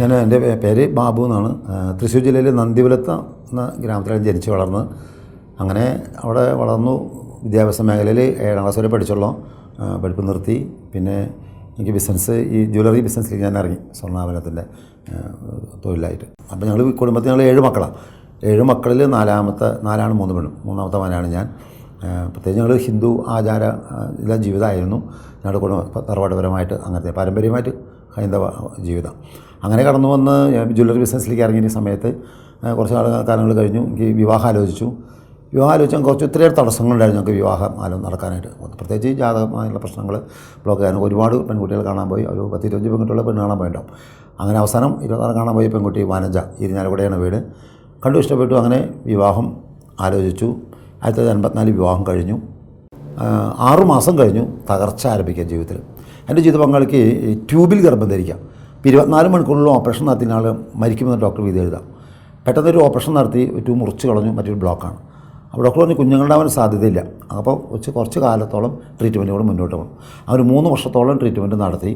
ഞാൻ എന്റെ പേര് ബാബു എന്നാണ്. തൃശ്ശൂർ ജില്ലയിലെ നന്ദിപുരത്ത് എന്ന ഗ്രാമത്തിലാണ് ജനിച്ച് വളർന്നത്. അങ്ങനെ അവിടെ വളർന്നു. വിദ്യാഭ്യാസ മേഖലയിൽ ഏഴാം ക്ലാസ് വരെ പഠിച്ചുള്ളൂ. പഠിപ്പ് നിർത്തി. പിന്നെ എനിക്ക് ബിസിനസ് ഈ ജ്വല്ലറി ബിസിനസ്സിലേക്ക് ഞാൻ ഇറങ്ങി. സ്വർണാഭരണത്തിന്റെ തൊഴിലായിട്ട്. അപ്പോൾ ഞങ്ങൾ കുടുംബത്തിൽ ഞങ്ങൾ ഏഴ് മക്കളാണ് ഏഴ് മക്കളിൽ നാലാമത്തെ നാലാണ് മൂന്ന് പെണ്ണും. മൂന്നാമത്തെ മകനാണ് ഞാൻ. പ്രത്യേകിച്ച് ഞങ്ങൾ ഹിന്ദു ആചാര എല്ലാ ജീവിതമായിരുന്നു. ഞങ്ങളുടെ കുടുംബം തറവാടുപരമായിട്ട് അങ്ങനത്തെ പാരമ്പര്യമായിട്ട് ഹൈന്ദവ ജീവിതം. അങ്ങനെ കടന്നു വന്ന് ജ്വല്ലറി ബിസിനസ്സിലേക്ക് ഇറങ്ങിയ സമയത്ത് കുറച്ച് കാലങ്ങൾ കഴിഞ്ഞു. എനിക്ക് വിവാഹം ആലോചിച്ചു. വിവാഹം ആലോചിച്ചാൽ കുറച്ച് ഒത്തിരിയേറെ തടസ്സങ്ങളുണ്ടായിരുന്നു ഞങ്ങൾക്ക് വിവാഹം ആലോ നടക്കാനായിട്ട്. പ്രത്യേകിച്ച് ജാതകമായുള്ള പ്രശ്നങ്ങൾ ബ്ലോക്ക് ആയിരുന്നു ഒരുപാട് പെൺകുട്ടികൾ കാണാൻ പോയി. ഒരു പത്ത് ഇരുപത്തഞ്ച് പെൺകുട്ടികളെ പെണ്ണ് കാണാൻ പോയിട്ടുണ്ടാവും അങ്ങനെ അവസാനം ഇരുപത്താറ് കാണാൻ പോയി പെൺകുട്ടി വാനജ ഇരിഞ്ഞാലക്കുടയാണ് വീട്. കണ്ടു ഇഷ്ടപ്പെട്ടു. അങ്ങനെ വിവാഹം ആലോചിച്ചു. ആയിരത്തി തൊള്ളായിരത്തി അൻപത്തിനാല് വിവാഹം കഴിഞ്ഞു. ആറുമാസം ആറ് മാസം കഴിഞ്ഞു തകർച്ച ആരംഭിക്കുക ജീവിതത്തിൽ. എന്റെ ജീവിത പങ്കാളിക്ക് ട്യൂബിൽ ഗർഭം ധരിക്കാം. ഇരുപത്തിനാല് മണിക്കൂറിൽ ഓപ്പറേഷൻ നടത്തിയ ആൾ മരിക്കുമെന്ന് ഡോക്ടർ വിധി എഴുതാം. പെട്ടെന്നൊരു ഓപ്പറേഷൻ നടത്തി ഒരു മുറിച്ച് കളഞ്ഞു മറ്റൊരു ബ്ലോക്കാണ്. അപ്പോൾ ഡോക്ടർ പറഞ്ഞു കുഞ്ഞുങ്ങളുണ്ടാവാൻ സാധ്യതയില്ല. അപ്പോൾ കുറച്ച് കുറച്ച് കാലത്തോളം ട്രീറ്റ്മെന്റ് കൂടെ മുന്നോട്ട് പോകണം. അവർ മൂന്ന് വർഷത്തോളം ട്രീറ്റ്മെന്റ് നടത്തി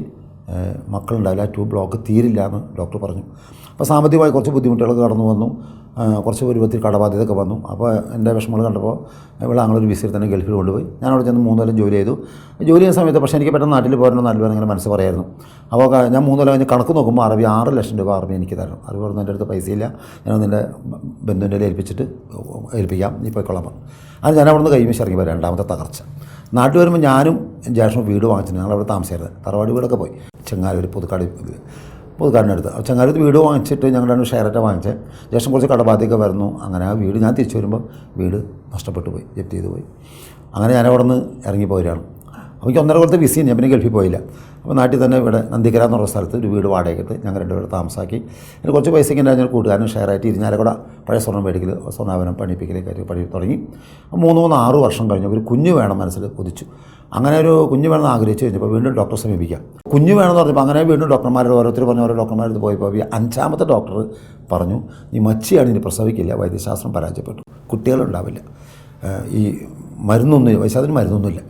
മക്കളുണ്ടാവില്ല ടു ബ്ലോക്ക് തീരില്ല എന്ന് ഡോക്ടർ പറഞ്ഞു. അപ്പോൾ സാമ്പത്തികമായി കുറച്ച് ബുദ്ധിമുട്ടുകൾ കടന്നു വന്നു കുറച്ച് രൂപത്തിൽ കടബാധ്യതയൊക്കെ വന്നു. അപ്പോൾ എന്റെ വിഷമങ്ങൾ കണ്ടപ്പോൾ ഇവിടെ അങ്ങനൊരു ബിസിയിൽ തന്നെ ഗൾഫിൽ കൊണ്ടുപോയി. ഞാൻ അവിടെ ചെന്ന് മൂന്ന് കൊല്ലം ജോലി ചെയ്തു. ജോലി ചെയ്യുന്ന സമയത്ത് പക്ഷേ എനിക്ക് പെട്ടെന്ന് നാട്ടിൽ പോരണം നല്ലവരും അങ്ങനെ മനസ്സ് പറയായിരുന്നു. അപ്പോൾ ഞാൻ മൂന്ന് കൊല്ലം കഴിഞ്ഞ് കണക്ക് നോക്കുമ്പോൾ അറബി ആറ് ലക്ഷം രൂപ അറബി എനിക്ക് തരണം. അറബി പറഞ്ഞു എന്റെ അടുത്ത് പൈസയില്ല. ഞാൻ നിന്റെ ബന്ധുവിന്റെ ഏൽപ്പിച്ചിട്ട് ഏൽപ്പിക്കാം. നീ പോയിക്കൊള്ളാൻ പറഞ്ഞു. അത് ഞാൻ അവിടെ നിന്ന് കൈമിച്ച് ഇറങ്ങി പോയി രണ്ടാമത്തെ തകർച്ച. നാട്ടിൽ വരുമ്പോൾ ഞാനും ജേഷനും വീട് വാങ്ങിച്ചിട്ട് ഞങ്ങൾ അവിടെ തറവാടി തറവാട് വീടൊക്കെ പോയി. ചെങ്ങാലൂർ പുതുക്കാട് പുതുക്കാടിനടുത്ത് ചെങ്ങാലൂർ വീട് വാങ്ങിച്ചിട്ട് ഞങ്ങളുടെ രണ്ട് ഷെയറൊക്കെ വാങ്ങിച്ചത് ജേഷൻ കുറച്ച് കടബാധ്യൊക്കെ വരുന്നു. അങ്ങനെ ആ വീട് ഞാൻ തിരിച്ചു വരുമ്പോൾ വീട് നഷ്ടപ്പെട്ടു പോയി ജപ്തി ചെയ്തു പോയി. അങ്ങനെ ഞാൻ അവിടെ നിന്ന് ഇറങ്ങിപ്പോരാണ് എനിക്ക് ഒന്നര കൊല്ലത്തെ ബിസി ഞാൻ പിന്നെ ഗൾഫിൽ പോയില്ല. അപ്പോൾ നാട്ടിൽ തന്നെ ഇവിടെ നന്ദിക്കര എന്ന് പറഞ്ഞ സ്ഥലത്ത് ഒരു വീട് വാടകയ്ക്ക് ഞങ്ങൾ രണ്ടുപേരും താമസാക്കി. എനിക്ക് കുറച്ച് പൈസയ്ക്ക് ഉണ്ടായിരുന്ന ഞാൻ കൂട്ടുകാരനും ഷെയറായിട്ട് ഇരിഞ്ഞാലക്കൂടെ പഴയ സ്വർണം മേടിക്കൽ സ്വർണാപനം പണിപ്പിക്കൽ കാര്യം പണി തുടങ്ങി. മൂന്ന് മൂന്ന് ആറ് വർഷം കഴിഞ്ഞ് ഒരു കുഞ്ഞ് വേണം മനസ്സിൽ കൊതിച്ചു. അങ്ങനെ ഒരു കുഞ്ഞ് വേണമെന്ന് ആഗ്രഹിച്ചു കഴിഞ്ഞപ്പോൾ വീണ്ടും ഡോക്ടറെ സമീപിക്കാം. കുഞ്ഞ് വേണമെന്ന് പറഞ്ഞപ്പോൾ അങ്ങനെ വീണ്ടും ഡോക്ടർമാരോട് ഓരോരുത്തർ പറഞ്ഞ ഓരോ ഡോക്ടർമാരുടെ പോയപ്പോൾ ഈ അഞ്ചാമത്തെ ഡോക്ടർ പറഞ്ഞു നീ മച്ചിയാണ് ഇനി പ്രസവിക്കില്ല വൈദ്യശാസ്ത്രം പരാജയപ്പെട്ടു. കുട്ടികളുണ്ടാവില്ല. ഈ മരുന്നൊന്നും വയസ്സാതിന് മരുന്നൊന്നുമില്ല.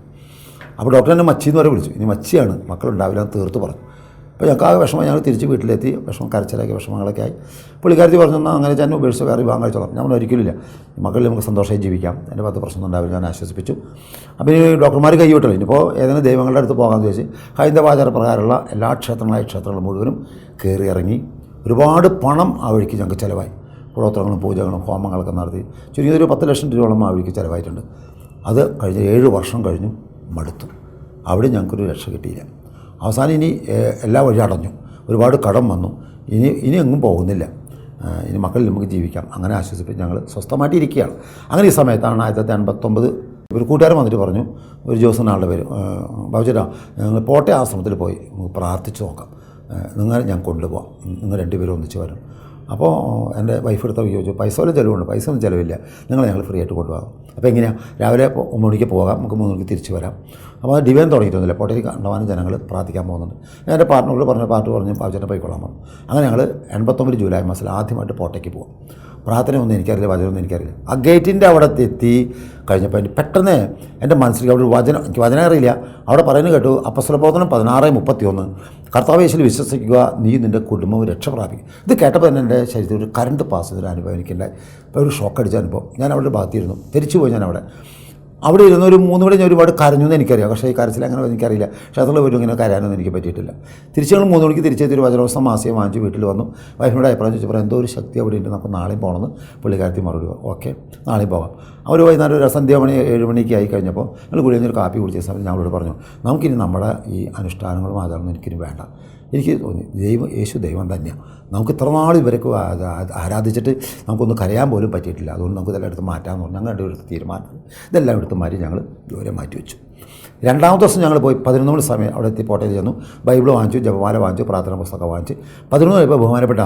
അപ്പോൾ ഡോക്ടർ എന്നെ മച്ചി എന്ന് വരെ വിളിച്ചു. ഇനി മച്ചിയാണ്. മക്കളുണ്ടാവില്ല എന്ന് തീർത്ത് പറഞ്ഞു. അപ്പോൾ ഞങ്ങൾക്ക് ആ വിഷമം ഞങ്ങൾ തിരിച്ച് വീട്ടിലെത്തി. വിഷമം കരച്ചിലാക്കി വിഷമങ്ങളൊക്കെ ആയി. പുള്ളിക്കാരത്തി പറഞ്ഞു എന്നാൽ അങ്ങനെ ഞാൻ ഉപേക്ഷിച്ച് വേറെ വിവാഹം കഴിച്ചോളാം. ഞാൻ ഒരിക്കലുമില്ല മക്കളിൽ നമുക്ക് സന്തോഷമായി ജീവിക്കാം. എന്റെ പത്ത് പ്രശ്നം ഉണ്ടാവില്ല. ഞാൻ ആശ്വസിപ്പിച്ചു. അപ്പോൾ ഈ ഡോക്ടർമാർ കൈവിട്ടല്ലോ ഇനിയിപ്പോൾ ഏതെങ്കിലും ദൈവങ്ങളുടെ അടുത്ത് പോകാമെന്ന് ചോദിച്ച് ഹൈന്ദവാചാര പ്രകാരമുള്ള എല്ലാ ക്ഷേത്രങ്ങളായ ക്ഷേത്രങ്ങളും മുഴുവനും കയറി ഇറങ്ങി ഒരുപാട് പണം ആ വഴിക്ക് ഞങ്ങൾക്ക് ചിലവായി. കുളോത്രങ്ങളും പൂജകളും ഹോമങ്ങളൊക്കെ നടത്തി. ചുരുങ്ങിയതൊരു പത്ത് ലക്ഷം രൂപയോളം ആ വഴിക്ക് ചിലവായിട്ടുണ്ട്. അത് കഴിഞ്ഞ ഏഴ് വർഷം കഴിഞ്ഞു. മടുത്തു. അവിടെ ഞങ്ങൾക്കൊരു രക്ഷ കിട്ടിയില്ല. അവസാനം ഇനി എല്ലാ വഴി അടഞ്ഞു. ഒരുപാട് കടം വന്നു. ഇനി ഇനി എങ്ങും പോകുന്നില്ല. ഇനി മക്കളിൽ നമുക്ക് ജീവിക്കാം. അങ്ങനെ ആശ്വസിപ്പിച്ച് ഞങ്ങൾ സ്വസ്ഥമായിട്ട് ഇരിക്കുകയാണ്. അങ്ങനെ ഈ സമയത്താണ് ആയിരത്തി തൊള്ളായിരത്തി എൺപത്തൊമ്പത് ഒരു കൂട്ടുകാരൻ വന്നിട്ട് പറഞ്ഞു ഒരു ജോസൻ ആളുടെ പേര് ബാബുചേട്ടാ ഞങ്ങൾ പോട്ടെ ആശ്രമത്തിൽ പോയി. പ്രാർത്ഥിച്ച് നോക്കാം. നിങ്ങളെ ഞാൻ കൊണ്ടുപോകാം നിങ്ങൾ രണ്ടുപേരും ഒന്നിച്ച് വരും അപ്പോൾ എന്റെ വൈഫ് എടുത്ത ചോദിച്ചു പൈസ പോലെ ചിലവുണ്ട്? പൈസ ഒന്നും ചിലവില്ല. നിങ്ങൾ ഞങ്ങൾ ഫ്രീ ആയിട്ട് കൊണ്ടുപോകാം. അപ്പോൾ എങ്ങനെയാണ് രാവിലെ ഒമ്പത് മണിക്ക് പോകാം നമുക്ക് മൂന്ന് മണിക്ക് തിരിച്ച് വരാം. അപ്പോൾ അത് ഡിവൈൻ തുടങ്ങിയിട്ടൊന്നുമില്ല. പോട്ടേക്ക് കണ്ടവാനും ജനങ്ങൾ പ്രാർത്ഥിക്കാൻ പോകുന്നുണ്ട്. എന്റെ പാർട്ട്നറോട് പറഞ്ഞ പാർട്ട് പറഞ്ഞ് പാവച്ചേട്ടൻ പോയിക്കൊള്ളാൻ പറഞ്ഞു. അങ്ങനെ ഞങ്ങൾ എൺപത്തൊമ്പത് ജൂലൈ മാസത്തിൽ ആദ്യമായിട്ട് പോട്ടയ്ക്ക് പോകും പ്രാർത്ഥന ഒന്നും എനിക്കറിയില്ല വചനമൊന്നും എനിക്കറിയില്ല. ആ ഗേറ്റിന്റെ അവിടെ എത്തി കഴിഞ്ഞപ്പോൾ എനിക്ക് പെട്ടെന്ന് എന്റെ മനസ്സിൽ അവിടെ വചനം എനിക്ക് വചനം അറിയില്ല. അവിടെ പറയുന്നത് കേട്ടു അപ്പസ്വലബോധനം പതിനാറ് മുപ്പത്തി ഒന്ന് കർത്താവേശിൽ വിശ്വസിക്കുക നീ നിന്റെ കുടുംബവും രക്ഷ പ്രാപിക്കും. ഇത് കേട്ടപ്പോൾ തന്നെ എന്റെ ശരീരത്തിൽ ഒരു കറണ്ട് പാസ് ചെയ്തൊരു അനുഭവം എനിക്കുണ്ടായി. ഒരു ഷോക്ക് അടിച്ച അനുഭവം. ഞാൻ അവിടെ ഭാഗത്തിരുന്നു തിരിച്ചു പോയി ഞാൻ അവിടെ അവിടെ ഇരുന്ന് ഒരു മൂന്ന് മണി ഞാൻ ഒരുപാട് കരഞ്ഞു എന്ന് എനിക്കറിയാം. പക്ഷേ ഈ കരച്ചിൽ അങ്ങനെ എനിക്കറിയില്ല. ക്ഷേത്രത്തിൽ പോലും ഇങ്ങനെ കരയാനൊന്നും എനിക്ക് പറ്റിയിട്ടില്ല. തിരിച്ച് ഞങ്ങൾ മൂന്ന് മണിക്ക് തിരിച്ചെത്തി ഒരു വജ്രവസ്ഥ മാസിയെ വാങ്ങിച്ച് വീട്ടിൽ വന്നു. വൈഫിനോട് അഭിപ്രായം ചോദിച്ചപ്പോൾ എന്തോ ഒരു ശക്തി അവിടെ ഉണ്ട് നമുക്ക് നാളെയും പോകണമെന്ന് പുള്ളിക്കാരത്തി മറുപടി പറഞ്ഞു. ഓക്കെ നാളെയും പോകാം. അവർ വൈകുന്നേരം ഒരു സന്ധ്യ മണി ഏഴ് മണിക്ക് ആയി കഴിഞ്ഞപ്പോൾ ഞങ്ങൾ കൂടി ഒരു കാപ്പി കുടിച്ച സമയത്ത് ഞാൻ അവരോട് പറഞ്ഞു നമുക്കിനി നമ്മുടെ ഈ അനുഷ്ഠാനങ്ങളും ആചാരങ്ങളും എനിക്കിനി വേണ്ട. എനിക്ക് തോന്നി ദൈവം യേശു ദൈവം തന്നെയാണ് നമുക്ക് ഇത്ര നാൾ ഇവരൊക്കെ ആരാധിച്ചിട്ട് നമുക്കൊന്ന് കരയാൻ പോലും പറ്റിയിട്ടില്ല. അതുകൊണ്ട് നമുക്ക് ഇതെല്ലാം എടുത്ത് മാറ്റാമെന്ന് പറഞ്ഞു. രണ്ടുപേർ എടുത്ത് തീരുമാനം. ഇതെല്ലാം എടുത്ത് മാറ്റി ഞങ്ങൾ ദൂരെ മാറ്റി വെച്ചു. രണ്ടാമത്തെ ദിവസം ഞങ്ങൾ പോയി പതിനൊന്ന് മണി സമയം അവിടെ എത്തി പോട്ടയിൽ ചെന്നു. ബൈബിൾ വാങ്ങിച്ചു ജപമാല വാങ്ങിച്ചു പ്രാർത്ഥന പുസ്തകം വാങ്ങിച്ച്. പതിനൊന്ന് കഴിയുമ്പോൾ ബഹുമാനപ്പെട്ട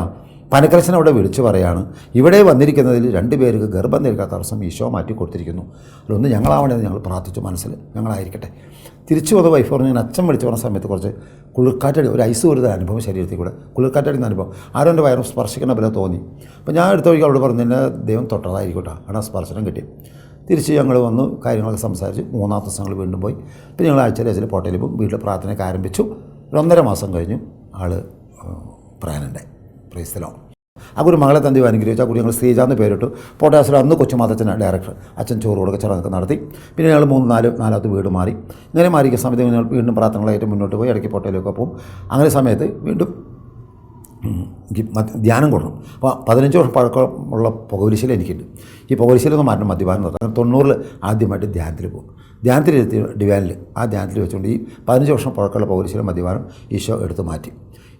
പനക്കരശൻ അവിടെ വിളിച്ചു പറയാണ് ഇവിടെ വന്നിരിക്കുന്നതിൽ രണ്ട് പേർക്ക് ഗർഭം ധരിക്കാത്ത തടസ്സം ഈശോ മാറ്റി കൊടുത്തിരിക്കുന്നു. അതിലൊന്ന് ഞങ്ങളാവണമെന്ന് ഞങ്ങൾ പ്രാർത്ഥിച്ചു മനസ്സിൽ. ഞങ്ങളായിരിക്കട്ടെ. തിരിച്ചു വന്ന വൈഫ് പറഞ്ഞു ഞാൻ അച്ഛൻ വിളിച്ചു പറഞ്ഞ സമയത്ത് കുറച്ച് കുളിർക്കാറ്റടി ഒരു ഐസ് വരുന്ന അനുഭവം ശരീരത്തിൽ കൂടെ. കുളിർക്കാറ്റടിക്കുന്ന അനുഭവം. ആരോ എന്റെ വയറും സ്പർശിക്കുന്ന പോലെ തോന്നി. അപ്പോൾ ഞാൻ എടുത്ത വഴിക്ക് അവളോട് പറഞ്ഞു എന്നെ ദൈവം തൊട്ടതായിരിക്കട്ടെ ആണ് സ്പർശനം കിട്ടി തിരിച്ച് ഞങ്ങൾ വന്നു കാര്യങ്ങളൊക്കെ സംസാരിച്ച്. മൂന്നാമത്തെ ദിവസം ഞങ്ങൾ വീണ്ടും പോയി. പിന്നെ ഞങ്ങൾ ആഴ്ചയിൽ ആഴ്ചയിൽ പോട്ടയിൽ പോകും വീട്ടിൽ പ്രാർത്ഥനയൊക്കെ ആരംഭിച്ചു. ഒരു ഒന്നര മാസം കഴിഞ്ഞു. ആൾ പ്രയാനുണ്ടായി പ്രൈസ്തലോ ആ ഒരു മകളെ തന്തി അനുഗ്രഹിച്ചു. ആ കുടി ഞങ്ങൾ ശ്രീജ എന്ന് പേരിട്ടു. പോട്ടാസിൽ അന്ന് കൊച്ചുമാത്തച്ഛനാണ് ഡയറക്ടർ അച്ഛൻ ചോറ് കൊടുക്കുക ചടങ്ങൊക്കെ നടത്തി. പിന്നെ ഞങ്ങൾ മൂന്ന് നാല് നാലാമത്തെ വീട് മാറി. ഇങ്ങനെ മാറിയ സമയത്ത് ഞങ്ങൾ വീണ്ടും പ്രാർത്ഥനകളായിട്ട് മുന്നോട്ട് പോയി. ഇടയ്ക്ക് പോട്ടയിലൊക്കെ പോകും അങ്ങനെ സമയത്ത് വീണ്ടും ധ്യാനം കൊടുക്കണം അപ്പോൾ പതിനഞ്ച് വർഷം പഴക്കമുള്ള പുകവലിശീല എനിക്കുണ്ട്. ഈ പുകവലിശീല ഒന്ന് മാറ്റണം മദ്യപാനം നടത്തും തൊണ്ണൂറിൽ ആദ്യമായിട്ട് ധ്യാനത്തിൽ പോകും. ധ്യാനത്തിൽ ഡിവാനിൽ ആ ധ്യാനത്തിൽ വെച്ചുകൊണ്ട് ഈ പതിനഞ്ച് വർഷം പഴക്കമുള്ള പുകവലിശീല മദ്യപാനം ഈശോ എടുത്ത് മാറ്റി.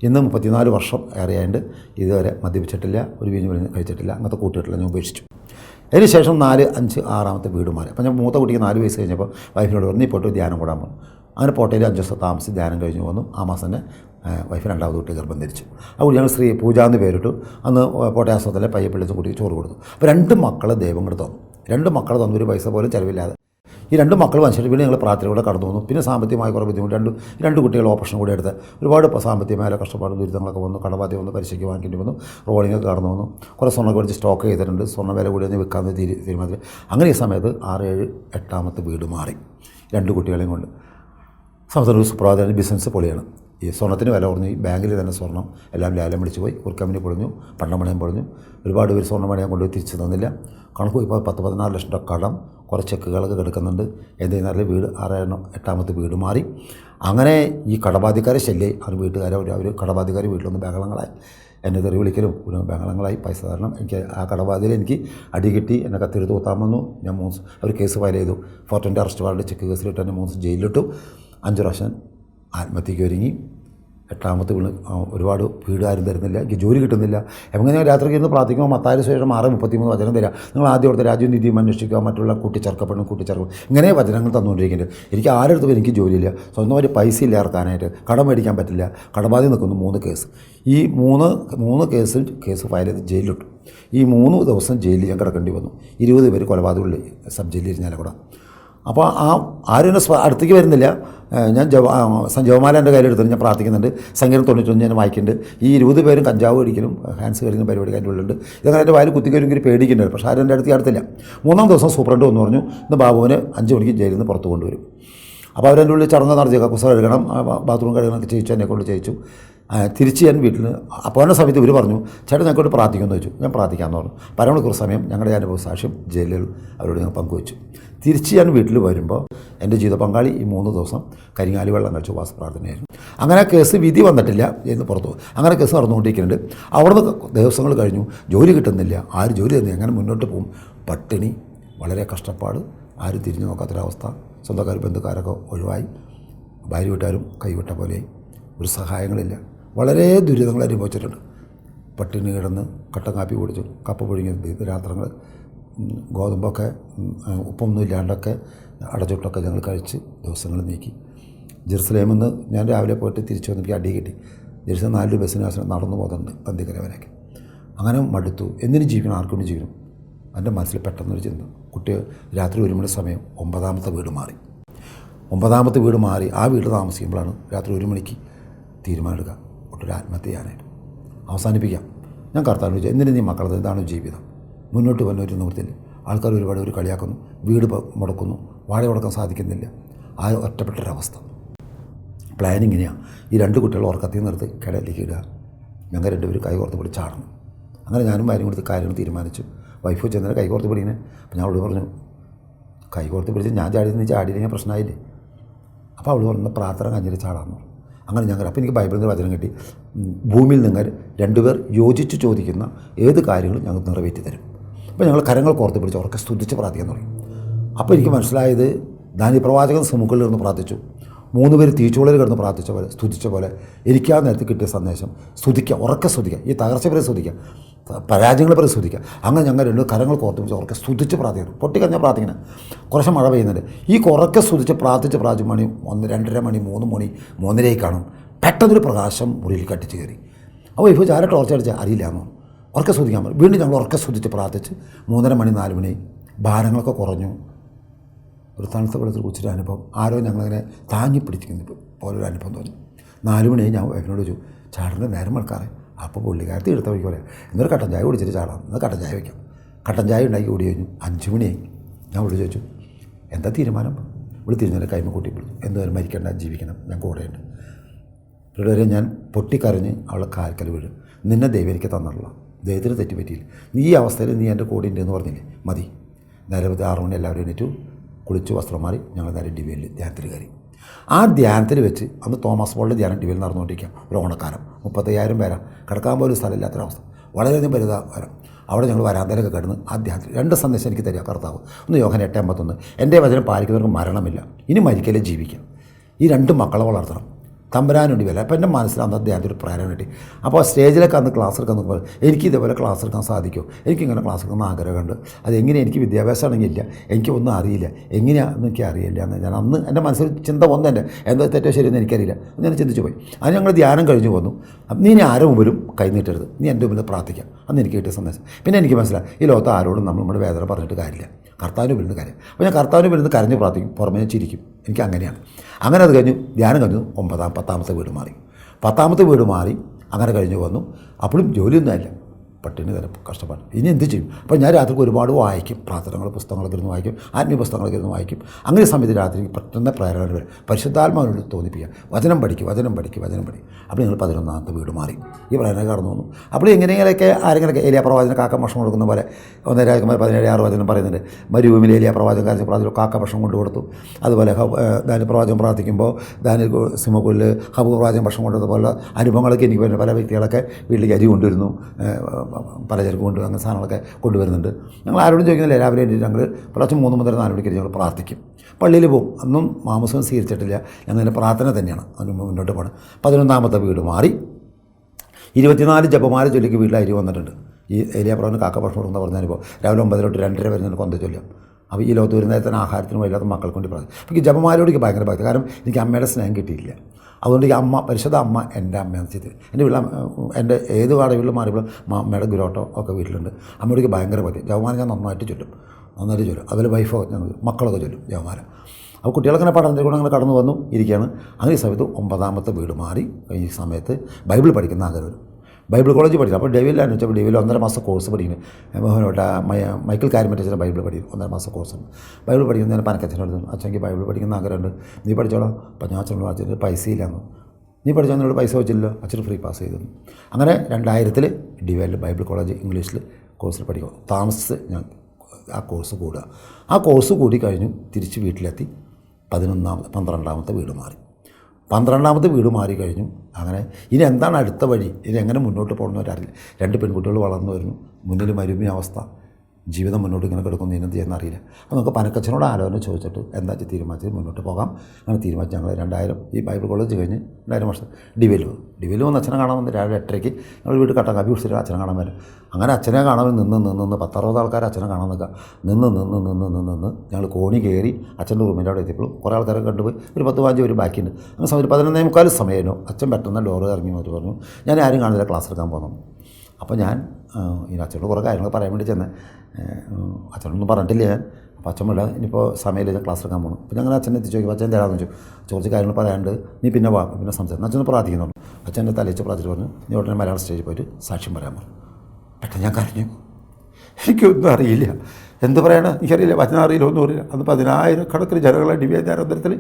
ഇന്ന് മുപ്പത്തിനാല് വർഷം ഏറെയായിട്ട് ഇതുവരെ മദ്യപിച്ചിട്ടില്ല ഒരു വീഞ്ഞ് വിളിഞ്ഞ് കഴിച്ചിട്ടില്ല അങ്ങനത്തെ കൂട്ടിയിട്ടില്ല ഞാൻ ഉപേക്ഷിച്ചു. അതിനുശേഷം നാല് അഞ്ച് ആറാമത്തെ വീട് മാറി അപ്പോൾ ഞാൻ മൂത്ത കുട്ടിക്ക് നാല് വയസ്സ് കഴിഞ്ഞപ്പോൾ വൈഫിനോട് പറഞ്ഞു പോയിട്ട് ധ്യാനം കൂടാൻ പറഞ്ഞു അങ്ങനെ പോട്ടയിൽ അഞ്ച് ദിവസം താമസിച്ച് ധ്യാനം കഴിഞ്ഞ് വന്നു. ആ മാസം തന്നെ വൈഫ് രണ്ടാമത് കുട്ടി ഗർഭം ധരിച്ചു. അതുകൊണ്ട് ഞങ്ങൾ ശ്രീ പൂജ എന്ന് പേരിട്ടു. അന്ന് പോട്ടെ ആശ്രമത്തിലെ പയ്യെ പിള്ളിച്ച് കുട്ടിക്ക് ചോറ് കൊടുത്തു. അപ്പോൾ രണ്ട് മക്കളെ ദൈവം കൂടെ തന്നു. രണ്ട് മക്കളെ തന്നൊരു പൈസ പോലും ചിലവില്ലാതെ. ഈ രണ്ട് മക്കൾ മനുഷ്യർ പിന്നെ ഞങ്ങൾ പ്രാർത്ഥനയിലൂടെ കടന്നു വന്നു. പിന്നെ സാമ്പത്തികമായ കുറേ ബുദ്ധിമുട്ട്. രണ്ട് രണ്ട് കുട്ടികൾ ഓപ്പറേഷൻ കൂടെ എടുത്ത് ഒരുപാട് സാമ്പത്തികമായ കഷ്ടപ്പാട് ദുരിതങ്ങളൊക്കെ വന്നു. കടബാധ്യത വന്നു. പലിശയ്ക്ക് വാങ്ങിക്കേണ്ടി വന്നു. റോളിങ്ങൊക്കെ കടന്നു വന്നു. കുറേ സ്വർണം മേടിച്ച് സ്റ്റോക്ക് ചെയ്തിട്ടുണ്ട്. സ്വർണ വില കൂടി ഒന്ന് വിൽക്കാമെന്ന് തീരു തീരുമാനത്തിൽ അങ്ങനെ ഈ സമയത്ത് ആറ് ഏഴ് എട്ടാമത്തെ വീട് മാറി. രണ്ട് കുട്ടികളെയും കൊണ്ട്. സംസ്ഥാന സുപ്രഭാതം ബിസിനസ് പൊളിയാണ്. ഈ സ്വർണത്തിന് വില കുറഞ്ഞു. ഈ ബാങ്കിൽ തന്നെ സ്വർണം എല്ലാം ലാലം പിടിച്ചു പോയി. കുർക്കമ്പനി പൊളിഞ്ഞു. പണ്ടം പണയം പൊളിഞ്ഞു. ഒരുപാട് പേര് സ്വർണം പണയം കൊണ്ടുപോയി തിരിച്ചു തന്നില്ല. കണക്ക് ഇപ്പോൾ പത്ത് പതിനാറ് ലക്ഷം രൂപ കടം. കുറച്ച് ചെക്കുകളൊക്കെ കിടക്കുന്നുണ്ട്. എന്തെങ്കിലും വീട് ആറായിരം എട്ടാമത്തെ വീട് മാറി. അങ്ങനെ ഈ കടബാധിക്കാരെ ശല്യമായി അവർ വീട്ടുകാരെ അവർ കടബാധിക്കാർ വീട്ടിലൊന്ന് ബഹളങ്ങളായി. എന്നെ തെറി വിളിക്കലും ഒരു ബഹളങ്ങളായി. പൈസ തരണം. എനിക്ക് ആ കടബാധയിൽ എനിക്ക് അടി കിട്ടി. എന്നെ കത്തിയെടുത്ത് കൂത്താൻ വന്നു. ഞാൻ മൂന്ന് അവർ കേസ് ഫയൽ ചെയ്തു. ഫോർട്ടന്റെ അറസ്റ്റ് വാറണ്ട് ചെക്ക് കേസിലിട്ട് എന്നെ മൂന്ന് ജയിലിലിട്ടു. അഞ്ച് പ്രാവശ്യം ആത്മഹത്യക്ക് ഒരുങ്ങി. എട്ടാമത്തെ ആ, ഒരുപാട് വീട് ആരും തരുന്നില്ല എനിക്ക് ജോലി കിട്ടുന്നില്ല. എങ്ങനെ രാത്രിക്ക് ഇരുന്ന് പ്രാർത്ഥിക്കുമ്പോൾ മത്തായ ശേഷം ആറ് മുപ്പത്തിമൂന്ന് വചനം തരാം. നിങ്ങൾ ആദ്യം അവിടുത്തെ രാജ്യം അന്വേഷിക്കുക മറ്റുള്ള കൂട്ടിച്ചേർക്കപ്പെടും കൂട്ടിച്ചേർക്കും ഇങ്ങനെ വചനങ്ങൾ തന്നുകൊണ്ടിരിക്കുന്നുണ്ട്. എനിക്ക് ആരെടുത്തും എനിക്ക് ജോലിയില്ല. സ്വന്തമായിട്ട് പൈസ ഇല്ല ഇറക്കാനായിട്ട്. കടം മേടിക്കാൻ പറ്റില്ല. കടബാധി നിൽക്കുന്നു മൂന്ന് കേസ്. ഈ മൂന്ന് മൂന്ന് കേസിൽ കേസ് ഫയൽ ചെയ്ത് ജയിലിലിട്ടു. ഈ മൂന്ന് ദിവസം ജയിലിൽ ഞാൻ കിടക്കേണ്ടി വന്നു. ഇരുപത് പേര് കൊലപാതകമുള്ളി സബ് ജയിലിൽ കൂടെ. അപ്പോൾ ആ ആരും എന്നെ അടുത്തേക്ക് വരുന്നില്ല. ഞാൻ ജവ എന്റെ കയ്യിലെടുത്തിട്ട് ഞാൻ പ്രാർത്ഥിക്കുന്നുണ്ട്. സംഗീതം തൊണ്ണൂറ്റൊന്ന് ഞാൻ വായിക്കുന്നുണ്ട്. ഈ ഇരുപത് പേരും കഞ്ചാവ് അടിക്കലും ഹാൻസ് കരിക്കുന്ന പരിപാടി അതിന്റെ ഉള്ളിലുണ്ട്. ഇതങ്ങനെ എന്റെ വായിൽ കുത്തിക്കരുമെങ്കിൽ പേടിക്കുന്നുണ്ട് പക്ഷേ ആരും എന്റെ അടുത്ത് അടുത്തില്ല. മൂന്നാം ദിവസം സൂപ്രണ്ട് വന്ന് പറഞ്ഞു ഇന്ന് ബാബുവിനെ അഞ്ച് മണിക്ക് ജയിലിൽ നിന്ന് പുറത്ത് കൊണ്ടുവരും. അപ്പോൾ അവരെന്റെ ഉള്ളിൽ ചടങ്ങ് നടത്തി കക്കുസ കഴുകണം ബാത്റൂം കഴുകണമൊക്കെ ചെയ്യിച്ചു എന്നെ കൊണ്ട് ചെയ്യിച്ചു. തിരിച്ച് ഞാൻ വീട്ടിൽ അപ്പോൾ ആ സമയത്ത് ഇവർ പറഞ്ഞു ചേട്ടൻ ഞങ്ങൾക്കോട്ട് പ്രാർത്ഥിക്കുമെന്ന് ചോദിച്ചു. ഞാൻ പ്രാർത്ഥിക്കാമെന്ന് പറഞ്ഞു. പരമണിക്കൂർ സമയം ഞങ്ങളുടെ അനുഭവ സാക്ഷ്യം ജയിലിൽ അവരോട് ഞാൻ പങ്കുവച്ചു. തിരിച്ച് ഞാൻ വീട്ടിൽ വരുമ്പോൾ എന്റെ ജീവിത പങ്കാളി ഈ മൂന്ന് ദിവസം കരിങ്ങാലി വെള്ളം കഴിച്ച് ഉപവാസ പ്രാർത്ഥനയായിരുന്നു. അങ്ങനെ കേസ് വിധി വന്നിട്ടില്ല എന്ന് പുറത്തു. അങ്ങനെ കേസ് നടന്നുകൊണ്ടിരിക്കുന്നുണ്ട്. അവിടുന്ന് ദിവസങ്ങൾ കഴിഞ്ഞു. ജോലി കിട്ടുന്നില്ല. ആര് ജോലി തന്നെ അങ്ങനെ മുന്നോട്ട് പോകും? പട്ടിണി വളരെ കഷ്ടപ്പാട് ആരും തിരിഞ്ഞു നോക്കാത്തൊരവസ്ഥ. സ്വന്തക്കാർ ബന്ധുക്കാരൊക്കെ ഒഴിവായി. ഭാര്യ വീട്ടുകാരും കൈവിട്ട പോലെയായി. ഒരു സഹായങ്ങളില്ല. വളരെ ദുരിതങ്ങൾ അനുഭവിച്ചിട്ടുണ്ട്. പട്ടിണി കിടന്ന് കട്ടൻ കാപ്പി കുടിച്ചു. കപ്പ പൊഴിഞ്ഞ രാത്രങ്ങൾ ഗോതമ്പൊക്കെ ഉപ്പൊന്നും ഇല്ലാണ്ടൊക്കെ അടച്ചിട്ടൊക്കെ ഞങ്ങൾ കഴിച്ച് ദിവസങ്ങൾ നീക്കി. ജെറുസലേമിൽ നിന്ന് ഞാൻ രാവിലെ പോയിട്ട് തിരിച്ചു വന്നിട്ട് അടി കിട്ടി. ജെറുസലേം നാല് ആവശ്യം നടന്നു പോകുന്നുണ്ട് പന്തിക്കര വരെയൊക്കെ അങ്ങനെ മടുത്തു. എന്തിനും ജീവിക്കണം? ആർക്കും ജീവിക്കണം? എന്റെ മനസ്സിൽ പെട്ടെന്നൊരു ചിന്ത. കുട്ടി രാത്രി ഒരു മണി സമയം ഒമ്പതാമത്തെ വീട് മാറി. ഒമ്പതാമത്തെ വീട് മാറി. ആ വീട് താമസിക്കുമ്പോഴാണ് രാത്രി ഒരു മണിക്ക് തീരുമാനമെടുക്കുക. ഒട്ടൊരു ആത്മഹത്യ ചെയ്യാനായിട്ട് അവസാനിപ്പിക്കാം. ഞാൻ കർത്താവ് ചോദിച്ചു എന്തിനു നീ മക്കളത് ഇതാണ് ജീവിതം. മുന്നോട്ട് വന്ന ഒരു നിവൃത്തിയിൽ ആൾക്കാർ ഒരുപാട് ഒരു കളിയാക്കുന്നു വീട് മുടക്കുന്നു വാഴ മുടക്കാൻ സാധിക്കുന്നില്ല. ആ ഒറ്റപ്പെട്ടൊരവസ്ഥ. പ്ലാൻ ഇങ്ങനെയാണ് ഈ രണ്ട് കുട്ടികൾ ഉറക്കത്തിൽ നിർത്തി കിടയിലേക്ക് ഇടുക. ഞങ്ങൾ രണ്ടുപേരും കൈ കോർത്ത് പിടിച്ച് ചാടണം. അങ്ങനെ ഞാനും ഭാര്യയും കൊടുത്ത് കാര്യങ്ങൾ തീരുമാനിച്ചു. വൈഫ് ചെന്നേരം കൈ കോർത്ത് പിടിക്കണേ. അപ്പോൾ ഞാൻ അവളോട് പറഞ്ഞു കൈ കോർത്ത് പിടിച്ച് ഞാൻ ചാടി നീ ചാടിയില്ലെങ്കിൽ പ്രശ്നമായില്ലേ? അപ്പോൾ അവൾ പറഞ്ഞു പ്രാർത്ഥന കഞ്ഞിട്ട് ചാടാമെന്ന് അങ്ങനെ ഞങ്ങൾ അപ്പോൾ എനിക്ക് ബൈബിളിൽ നിന്ന് വചനം കിട്ടി. ഭൂമിയിൽ നിങ്ങൾ രണ്ടുപേർ യോജിച്ച് ചോദിക്കുന്ന ഏത് കാര്യങ്ങളും ഞങ്ങൾ നിറവേറ്റി തരും അപ്പോൾ ഞങ്ങൾ കരങ്ങൾ കോർത്ത് പിടിച്ച് ഉറക്കെ സ്തുതിച്ച് പ്രാർത്ഥിക്കാൻ തുടങ്ങി. അപ്പോൾ എനിക്ക് മനസ്സിലായത് ദാനി പ്രവാചകൻ സമുഖങ്ങളിൽ നിന്ന് പ്രാർത്ഥിച്ചു. മൂന്ന് പേര് തീച്ചോളിൽ കിടന്ന് പ്രാർത്ഥിച്ച പോലെ സ്തുതിച്ച പോലെ എനിക്ക് ആ നേരത്ത് കിട്ടിയ സന്ദേശം സ്തുതിക്കുക ഉറക്കെ സ്തുതിക്കുക ഈ തകർച്ച പേരെ സ്തുതിക്കുക പരാജയങ്ങളെ പേരെ സ്തുതിക്കുക അങ്ങനെ ഞങ്ങൾ രണ്ട് കരങ്ങൾ കോർത്ത് പിടിച്ച് ഉറക്കെ സ്തുതിച്ച് പ്രാർത്ഥിക്കുന്നു. പൊട്ടിക്കഴിഞ്ഞാൽ പ്രാർത്ഥിക്കണം. കുറച്ച് മഴ പെയ്യുന്നുണ്ട്. ഈ കുറക്കെ സ്തുതിച്ച് പ്രാർത്ഥിച്ച് പ്രാർത്ഥിച്ച് മണി ഒന്ന് രണ്ടര മണി മൂന്ന് മണി മൂന്നരയിൽ കാണും. പെട്ടെന്നൊരു പ്രകാശം മുറിയിൽ കട്ടിച്ച് കയറി. അപ്പോൾ ഇപ്പോൾ ചാര ടോർച്ച് അടിച്ചാൽ ഉറക്കെ ശ്രദ്ധിക്കാൻ പറ്റും. വീണ്ടും ഞങ്ങൾ ഉറക്കെ ശ്രദ്ധിച്ച് പ്രാർത്ഥിച്ച് മൂന്നര മണി നാല് മണി ഭാരങ്ങളൊക്കെ കുറഞ്ഞു. ഒരു തണുത്ത വെള്ളത്തിൽ കുച്ചിട്ട അനുഭവം ആരോ ഞങ്ങളങ്ങനെ താങ്ങി പിടിച്ചിരിക്കുന്നു പോലൊരു അനുഭവം തോന്നി. നാല് മണി ഞാൻ വൈഫിനോട് ചോദിച്ചു ചാടേണ്ട നേരം മൾക്കാറെ അപ്പോൾ പുള്ളിക്കാരത്തി എടുത്ത വഴിക്ക് പറയാം എന്നൊരു കട്ടൻ ചായ കുടിച്ചിട്ട് ചാടാം എന്നാൽ കട്ടൻ ചായ വയ്ക്കാം കട്ടൻ ചായ ഉണ്ടാക്കി കൂടി കഴിഞ്ഞു. അഞ്ച് മണിയായി ഞാൻ വിളിച്ച് ചോദിച്ചു എന്താ തീരുമാനം? ഇവിടെ തിരിഞ്ഞാൽ കൈമ കൂട്ടി വിളിച്ചു എന്തായാലും മരിക്കേണ്ട ജീവിക്കണം ഞാൻ കൂടെയുണ്ട്. ഇവിടെ വരെ ഞാൻ പൊട്ടിക്കരഞ്ഞ് അവളെ കാൽക്കൽ വീഴും. നിന്നെ ദൈവം എനിക്ക് തന്നിട്ടുള്ള ദൈവത്തിന് തെറ്റുപറ്റിയില്ല നീ ഈ അവസ്ഥയിൽ നീ എന്റെ കൂടെ ഉണ്ട് എന്ന് പറഞ്ഞില്ലേ? മതി. നേരെ ആറ് മണി എല്ലാവരും എണീറ്റു കുളിച്ചു വസ്ത്രം മാറി ഞങ്ങൾ നേരെ ഡിവിയിൽ ധ്യാനത്തിൽ കയറി. ആ ധ്യാനത്തിൽ വെച്ച് അന്ന് തോമസ് പോളിന്റെ ധ്യാനം ഡിവിയിൽ നടന്നുകൊണ്ടിരിക്കുക. ഒരു ഓണക്കാലം. മുപ്പത്തയ്യായിരം പേരാ. കിടക്കാൻ പോലും സ്ഥലമില്ലാത്തൊരവസ്ഥ. വളരെയധികം പരിതാപകരം അവിടെ ഞങ്ങൾ വരാന്തരൊക്കെ കിടന്ന് ആ ധ്യാനത്തിൽ രണ്ട് സന്ദേശം എനിക്ക് തരിക കർത്താവ്. ഒന്ന് യോഹൻ എട്ട് അമ്പത്തൊന്ന്. എന്റെ വചനം പാലിക്കുന്നവർക്ക് മരണമില്ല. ഇനി മരിക്കലേ ജീവിക്കാം. ഈ രണ്ട് മക്കളെ വളർത്തണം. തമ്പരാനുണ്ട് വില. അപ്പോൾ എന്റെ മനസ്സിൽ അന്ന് അദ്ദേഹത്തിന് ഒരു പ്രേരണ കിട്ടി. അപ്പോൾ സ്റ്റേജിലൊക്കെ അന്ന് ക്ലാസ് എടുക്കാൻ നോക്കുമ്പോൾ എനിക്ക് ഇതേപോലെ ക്ലാസ് എടുക്കാൻ സാധിക്കും എനിക്കിങ്ങനെ ക്ലാസ് എടുക്കുന്ന ആഗ്രഹമുണ്ട്. അതെങ്ങനെ എനിക്ക് വിദ്യാഭ്യാസം ആണെങ്കിൽ ഇല്ല. എനിക്കൊന്നും അറിയില്ല. എങ്ങനെയാണെന്ന് എനിക്ക് അറിയില്ല എന്ന് ഞാൻ അന്ന് എന്റെ മനസ്സിൽ ചിന്ത വന്നു എന്റെ എന്താ തെറ്റോ ശരിയെന്ന് എനിക്കറിയില്ല. ഞാൻ ചിന്തിച്ചു പോയി. അത് ഞങ്ങൾ ധ്യാനം കഴിഞ്ഞു പോന്നു നീ ഇനി ആരും മുമ്പിലും കൈനീട്ടരുത് നീ എന്റെ മുമ്പിൽ പ്രാർത്ഥിക്കാം. അന്ന് എനിക്ക് കിട്ടിയ സന്ദേശം. പിന്നെ എനിക്ക് മനസ്സിലായി. ഈ ലോകത്ത് ആരോടും നമ്മൾ നമ്മുടെ വേദന പറഞ്ഞിട്ട് കാര്യമില്ല. കർത്താവിന് വിരുന്ന് കാര്യം. അപ്പോൾ ഞാൻ കർത്താവിന് വിരുന്ന് കരഞ്ഞ് പ്രാർത്ഥിക്കും പുറമേ ഞാൻ ചിരിക്കും. എനിക്ക് അങ്ങനെയാണ്. അങ്ങനെ അത് കഴിഞ്ഞു ധ്യാനം കഴിഞ്ഞു ഒമ്പതാം പത്താമത്തെ വീട് മാറി. പത്താമത്തെ വീട് മാറി അങ്ങനെ കഴിഞ്ഞ് വന്നു. അപ്പോഴും ജോലിയൊന്നുമില്ല പട്ടിണി തരം കഷ്ടപ്പാട്. ഇനി എന്ത് ചെയ്യും? അപ്പോൾ ഞാൻ രാത്രിക്ക് ഒരുപാട് വായിക്കും. പ്രാർത്ഥനകൾ പുസ്തകങ്ങളൊക്കെ ഇരുന്ന് വായിക്കും. ആത്മീയ പുസ്തകങ്ങളൊക്കെ ഇരുന്ന് വായിക്കും. അങ്ങനെ സമയത്ത് രാത്രി പെട്ടെന്ന് പ്രേരണ വരും. പരിശുദ്ധാത്മാവിനോട് തോന്നിപ്പിക്കുക. വചനം പഠിക്കും വചനം പഠിക്കും വചനം പഠിക്കും അപ്പോൾ നിങ്ങൾ പതിനൊന്നാമത്തെ വീട് മാറി. ഈ പ്രേരണ കടന്നു വന്നു. അപ്പോൾ എങ്ങനെയെങ്കിലൊക്കെ ആരെങ്കിലൊക്കെ ഏലിയ പ്രവാചന കാക്ക ഭക്ഷണം കൊടുക്കുന്ന പോലെ ഒന്നര രാജകുമാർ പതിനേഴ് ആറ് വചനം പറയുന്നുണ്ട്. മരുഭൂമിയിൽ ഏലിയ പ്രവാചകൻ കാര്യം പ്രാർത്ഥിച്ചു കാക്ക ഭക്ഷണം കൊണ്ടു കൊടുത്തു. അതുപോലെ ദാനി പ്രവാചകം പ്രാർത്ഥിക്കുമ്പോൾ ദാനി സിമക്കുള്ളിൽ ഹബു പ്രവാചകം ഭക്ഷണം കൊണ്ടുവന്ന പോലെ അനുഭവങ്ങളൊക്കെ എനിക്ക് പല വ്യക്തികളൊക്കെ വീട്ടിലേക്ക് അരി കൊണ്ടുവരുന്നു. പലചരക്ക് കൊണ്ട് അങ്ങനെ സാധനങ്ങളൊക്കെ കൊണ്ടുവരുന്നുണ്ട്. ഞങ്ങൾ ആരോടും ചോദിക്കുന്നില്ല. രാവിലെ എണീറ്റ് ഞങ്ങൾ പ്രാവശ്യം മൂന്ന് മുതൽ നാല് മണിക്ക് ഞങ്ങൾ പ്രാർത്ഥിക്കും. പള്ളിയിൽ പോകും. അന്നും മാമസം സ്വീകരിച്ചിട്ടില്ല. ഞങ്ങളുടെ പ്രാർത്ഥന തന്നെയാണ്. അതിന് മുന്നോട്ട് പോകണം. പതിനൊന്നാമത്തെ വീട് മാറി. ഇരുപത്തിനാല് ജപമാല ചൊല്ലിക്ക് വീട്ടിലായി വന്നിട്ടുണ്ട്. ഈ ഏലിയാപ്രാവിന് കാക്ക ഭക്ഷണം കൊടുക്കുന്ന പറഞ്ഞാലിപ്പോൾ രാവിലെ ഒമ്പത് തൊട്ട് രണ്ടര വരെ ഞാൻ കൊന്ത ചൊല്ലാം. അപ്പോൾ ഈ ലോകത്ത് ഒരു നേരത്തിന് ആഹാരത്തിന് വഴിയില്ലാത്ത മക്കൾക്ക് വേണ്ടി പ്രാർത്ഥിക്കും. അപ്പോൾ ഈ ജപമാലയോട് എനിക്ക് ഭയങ്കര ഭക്തി. കാരണം എനിക്ക് അമ്മയുടെ സ്നേഹം കിട്ടിയില്ല അതുകൊണ്ട് ഈ അമ്മ പരിശുദ്ധ അമ്മ എന്റെ അമ്മയെന്ന് വെച്ചിട്ട് എന്റെ വീട്ടിൽ എന്റെ ഏത് വാടക വീട്ടിൽ മാറിയപ്പോഴും അമ്മയുടെ ഗുരോട്ടോ ഒക്കെ വീട്ടിലുണ്ട്. അമ്മയോടേക്ക് ഭയങ്കര പറ്റി ജവമാനം ഞാൻ നന്നായിട്ട് ചൊല്ലും. നന്നായിട്ട് ചൊല്ലും. അതുപോലെ വൈഫോ ഞങ്ങൾ മക്കളൊക്കെ ചൊല്ലും ജവമാനം അപ്പോൾ കുട്ടികളങ്ങനെ പഠനത്തിൽ കൂടെ അങ്ങനെ കടന്നു വന്നു ഇരിക്കുകയാണ്. അങ്ങനെ ഈ സമയത്ത് ഒമ്പതാമത്തെ വീട് മാറി. ഈ സമയത്ത് ബൈബിൾ പഠിക്കുന്ന ആഗ്രഹം. ബൈബിൾ കോളേജ് പഠിച്ചു. അപ്പോൾ ഡെവിലാണ് വെച്ചാൽ ഡെവിൽ ഒന്നര മാസം കോഴ്സ് പഠിക്കുന്നത് മോഹനോട്ട മൈക്കിൾ കാരിമറ്റച്ചന്റെ ബൈബിൾ പഠിക്കും ഒന്നര മാസം കോഴ്സ്. ബൈബിൾ പഠിക്കുന്ന ഞാൻ പനക്കച്ചനോട് അച്ഛനെങ്കിൽ ബൈബിൾ പഠിക്കുന്ന ആഗ്രഹമുണ്ട്. നീ പഠിച്ചോളാം. അപ്പം ഞാൻ അച്ഛനോട് അച്ഛന്റെ നീ പഠിച്ചാൽ എന്നോട് പൈസ വെച്ചില്ലല്ലോ അച്ഛൻ ഫ്രീ പാസ് ചെയ്തു. അങ്ങനെ രണ്ടായിരത്തിൽ ഡിവൈൽ ബൈബിൾ കോളേജ് ഇംഗ്ലീഷിൽ കോഴ്സിൽ പഠിക്കും താമസിച്ച് ഞാൻ ആ കോഴ്സ് കൂടുക. ആ കോഴ്സ് കൂടി കഴിഞ്ഞു തിരിച്ച് വീട്ടിലെത്തി. പതിനൊന്നാമത്തെ പന്ത്രണ്ടാമത്തെ വീട് മാറി. പന്ത്രണ്ടാമത്തെ വീട് മാറി കഴിഞ്ഞു. അങ്ങനെ ഇനി എന്താണ് അടുത്ത വഴി? ഇനി എങ്ങനെ മുന്നോട്ട് പോകണമെന്ന് അറിയില്ല. രണ്ട് പെൺകുട്ടികൾ വളർന്നു വരുന്നു. മുന്നിൽ മരുഭൂമി അവസ്ഥ. ജീവിതം മുന്നോട്ട് ഇങ്ങനെ കിടക്കുന്നു ഇനെന്ത് ചെയ്യുന്ന അറിയില്ല. അപ്പോൾ നമുക്ക് പനക്കച്ചനോട് ആലോചന ചോദിച്ചിട്ട് എന്താ തീരുമാനിച്ച് മുന്നോട്ട് പോകാം. അങ്ങനെ തീരുമാനിച്ച് ഞങ്ങൾ രണ്ടായിരം ഈ ബൈബിൾ കോളേജ് കഴിഞ്ഞ് രണ്ടായിരം വർഷം. വന്നു. ഡിവയിൽ വന്ന് അച്ഛനെ കാണാൻ വന്ന്. രാവിലെ എട്ടരയ്ക്ക് ഞങ്ങൾ വീട് കട്ടൻ കാപ്പി കുടിച്ചിട്ട് അച്ഛനെ കാണാൻ വരും. അങ്ങനെ അച്ഛനെ കാണാൻ നിന്ന് നിന്ന് നിന്ന് പത്തറുപത് ആൾക്കാർ അച്ഛനെ കാണാൻ നിൽക്കുക. നിന്ന് നിന്ന് നിന്ന് നിന്ന് നിന്ന് ഞങ്ങൾ കോണി കയറി അച്ഛന്റെ റൂമിന്റെ അവിടെ എത്തിയപ്പോഴും കുറേ ആൾക്കാരെ കണ്ടുപോയി ഒരു പത്ത് പതിനഞ്ച് ഒരു ബാക്കിയുണ്ട്. അങ്ങനെ സമയം പതിനൊന്നേ മുക്കാൽ സമയമായിരുന്നു. അച്ഛൻ പെട്ടെന്ന് ഡോറ് ഇറങ്ങി വന്നിട്ട് പറഞ്ഞു ഞാൻ ആരും കാണില്ല ക്ലാസ് എടുക്കാൻ പോകുന്നു അപ്പോൾ ഞാൻ ഈ അച്ഛനോട് കുറേ കാര്യങ്ങൾ പറയാൻ വേണ്ടി ചെന്ന്. അച്ഛനൊന്നും പറഞ്ഞിട്ടില്ല ഞാൻ. അപ്പോൾ അച്ഛൻ വിടാം ഇനിയിപ്പോൾ സമയമില്ല ക്ലാസ് എടുക്കാൻ പോകണം അപ്പോൾ ഞങ്ങൾ അച്ഛനെ എത്തിച്ച് ചോദിക്കും അച്ഛൻ തരാമെന്ന് ചോദിച്ചു? കുറച്ച് കാര്യങ്ങൾ പറയാണ്ട് നീ പിന്നെ വാ പിന്നെ സംസാരിക്കും. അച്ഛൻ പ്രാർത്ഥിക്കുന്നു. അച്ഛന്റെ തലയിച്ച് പ്രാർത്ഥിച്ച് പറഞ്ഞു നീ ഉടനെ മലയാളം സ്റ്റേജിൽ പോയിട്ട് സാക്ഷ്യം പറയാൻ പറഞ്ഞു പെട്ടെന്ന് ഞാൻ കരഞ്ഞു. എനിക്കൊന്നും അറിയില്ല. എന്ത് പറയണ? എനിക്കറിയില്ല. വചനം അറിയില്ല ഒന്നും അറിയില്ല. അത് പതിനായിരക്കണക്കിന് ജനങ്ങളെ ഡിവേദാനന്തരത്തിൽ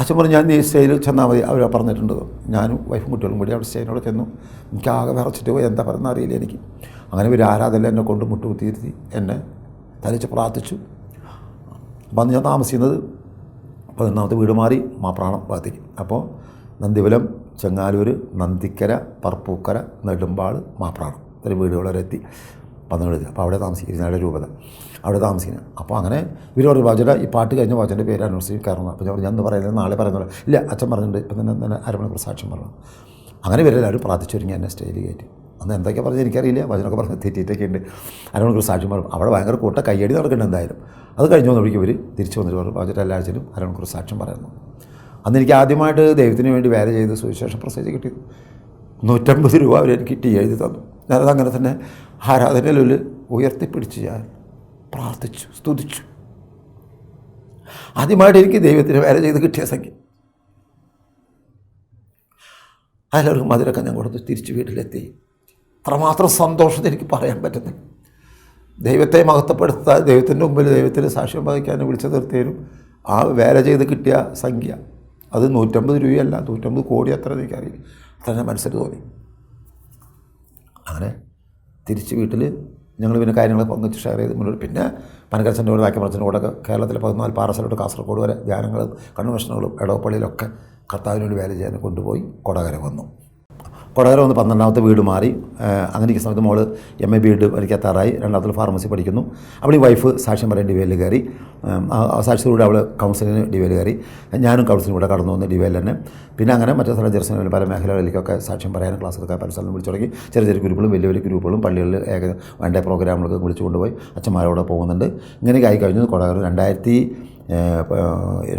അച്ഛൻ പറഞ്ഞു ഞാൻ നീ സ്റ്റേജിൽ ചെന്നാൽ മതി. അവർ പറഞ്ഞിട്ടുണ്ട്. ഞാനും വൈഫും കുട്ടികളും കൂടി അവിടെ സ്റ്റേജിനോട് ചെന്നു. എനിക്ക് ആകെ വിറച്ചിട്ട് പോയി. എന്താ പറയുന്നത് അറിയില്ല എനിക്ക്. അങ്ങനെ ഒരു ആരാധന എന്നെ കൊണ്ട് മുട്ടുകുത്തിയിരുത്തി എന്നെ തനിച്ച് പ്രാർത്ഥിച്ചു. അപ്പം അന്ന് ഞാൻ താമസിക്കുന്നത് പതിനൊന്നാമത്തെ വീട് മാറി മാപ്രാണം ഭാഗത്തേക്ക്. അപ്പോൾ നന്ദിവലം ചെങ്ങാലൂർ നന്ദിക്കര പറപ്പൂക്കര നെടുമ്പാട് മാപ്രാണം ഇത്തരം വീടുകൾ എത്തി പന്ത്രണ്ട് അപ്പോൾ അവിടെ താമസിക്കുന്ന രൂപത. അവിടെ താമസിക്കുന്നത് അപ്പോൾ അങ്ങനെ ഇവരോട് വാചന ഈ പാട്ട് കഴിഞ്ഞ വാചന്റെ പേര് അനുസരിച്ച് കയറണം. അപ്പോൾ ഞാൻ പറഞ്ഞു, പറയുന്നത് നാളെ പറയുന്നത് ഇല്ല അച്ഛൻ പറഞ്ഞിട്ടുണ്ട്. ഇപ്പം തന്നെ തന്നെ സാക്ഷ്യം പറഞ്ഞു. അങ്ങനെ ഇവരെല്ലാവരും പ്രാർത്ഥിച്ചൊരുങ്ങി എന്നെ സ്റ്റേജിൽ കയറ്റി. അന്ന് എന്തൊക്കെ പറഞ്ഞ് എനിക്കറിയില്ല. വചനമൊക്കെ പറഞ്ഞ് തെറ്റിയിട്ടൊക്കെ ഉണ്ട്. അരമണിക്കൂർ സാക്ഷ്യം പറഞ്ഞു. അവിടെ ഭയങ്കര കൂട്ട കയ്യടി നടക്കുന്നുണ്ട് എന്തായാലും. അത് കഴിഞ്ഞ് വന്നപ്പോഴേക്കും ഇവർ തിരിച്ചു വന്നിട്ട് പറഞ്ഞു വാചന എല്ലാ ആഴ്ചയിലും അരമണിക്കൂർ സാക്ഷ്യം പറയുന്നു അന്ന് എനിക്ക് ആദ്യമായിട്ട് ദൈവത്തിന് വേണ്ടി വേല ചെയ്ത് സുവിശേഷം പ്രസേജ് കിട്ടി നൂറ്റമ്പത് രൂപ അവർ എനിക്ക് കിട്ടി എഴുതി തന്നു. ഞാനത് അങ്ങനെ തന്നെ ആരാധനയിൽ ഉയർത്തിപ്പിടിച്ച് ഞാൻ പ്രാർത്ഥിച്ചു സ്തുതിച്ചു. ആദ്യമായിട്ട് എനിക്ക് ദൈവത്തിന് വേല ചെയ്ത് കിട്ടിയ സംഖ്യ. അതിലൊരു മധുരക്കം ഞാൻ കൊടുത്ത് തിരിച്ച് വീട്ടിലെത്തി. അത്രമാത്രം സന്തോഷം എനിക്ക് പറയാൻ പറ്റുന്നില്ല. ദൈവത്തെ മഹത്വപ്പെടുത്താൻ ദൈവത്തിന്റെ മുമ്പിൽ ദൈവത്തിന് സാക്ഷ്യം വഹിക്കാൻ വിളിച്ചു നിർത്തിയതിനും ആ വേല ചെയ്ത് കിട്ടിയ സംഖ്യ. അത് നൂറ്റമ്പത് രൂപയല്ല നൂറ്റമ്പത് കോടി അത്ര എനിക്കറിയില്ല. അത്ര മനസ്സിൽ തോന്നി. അങ്ങനെ തിരിച്ച് വീട്ടിൽ ഞങ്ങൾ പിന്നെ കാര്യങ്ങൾ പങ്കുവച്ച് ഷെയർ ചെയ്ത് മുന്നോട്ട്. പിന്നെ പനക്കരച്ചന്റെ കൂടെ വാക്യമറച്ചന്റെ കൂടെ കേരളത്തിലെ പതിനാല് പാറസ്ഥലോട്ട് കാസർഗോഡ് വരെ ധ്യാനങ്ങളും കൺവെൻഷനുകളും ഇടവപ്പള്ളിയിലൊക്കെ കർത്താവിനോട് വേല ചെയ്യാൻ കൊണ്ടുപോയി കൊടകര വന്നു. കൊടകര വന്ന് പന്ത്രണ്ടാമത്തെ വീട് മാറി. അങ്ങനെ ഇരിക്കുന്ന സമയത്ത് മോൾ എം എ ബി എഡ് പഠിക്കാത്താറായി രണ്ടാമത്തെ ഫാർമസി പഠിക്കുന്നു. അവിടെ ഈ വൈഫ് സാക്ഷ്യം പറയാൻ ഡിവൈയിൽ കയറി. സാക്ഷ്യത്തിലൂടെ അവൾ കൗൺസിലിന് ഡിവൈയിൽ കയറി. ഞാനും കൗൺസിലിംഗ് കൂടെ കടന്നു വന്നു ഡിവൈയിൽ തന്നെ. പിന്നെ അങ്ങനെ മറ്റു സ്ഥലം ജെറുസലേമിൽ പല മേഖലകളിലേക്കൊക്കെ സാക്ഷ്യം പറയാൻ ക്ലാസ് എടുക്കാൻ പല സ്ഥലം വിളിച്ചു തുടങ്ങി. ചെറിയ ചെറിയ ഗ്രൂപ്പുകളും വലിയ വലിയ ഗ്രൂപ്പുകളും പള്ളികളിൽ ഏക വേണ്ട പ്രോഗ്രാമുകളൊക്കെ വിളിച്ചു കൊണ്ടുപോയി. അച്ഛന്മാരോടെ പോകുന്നുണ്ട്. ഇങ്ങനെയൊക്കെ ആയി കഴിഞ്ഞു. കൊടകര രണ്ടായിരത്തി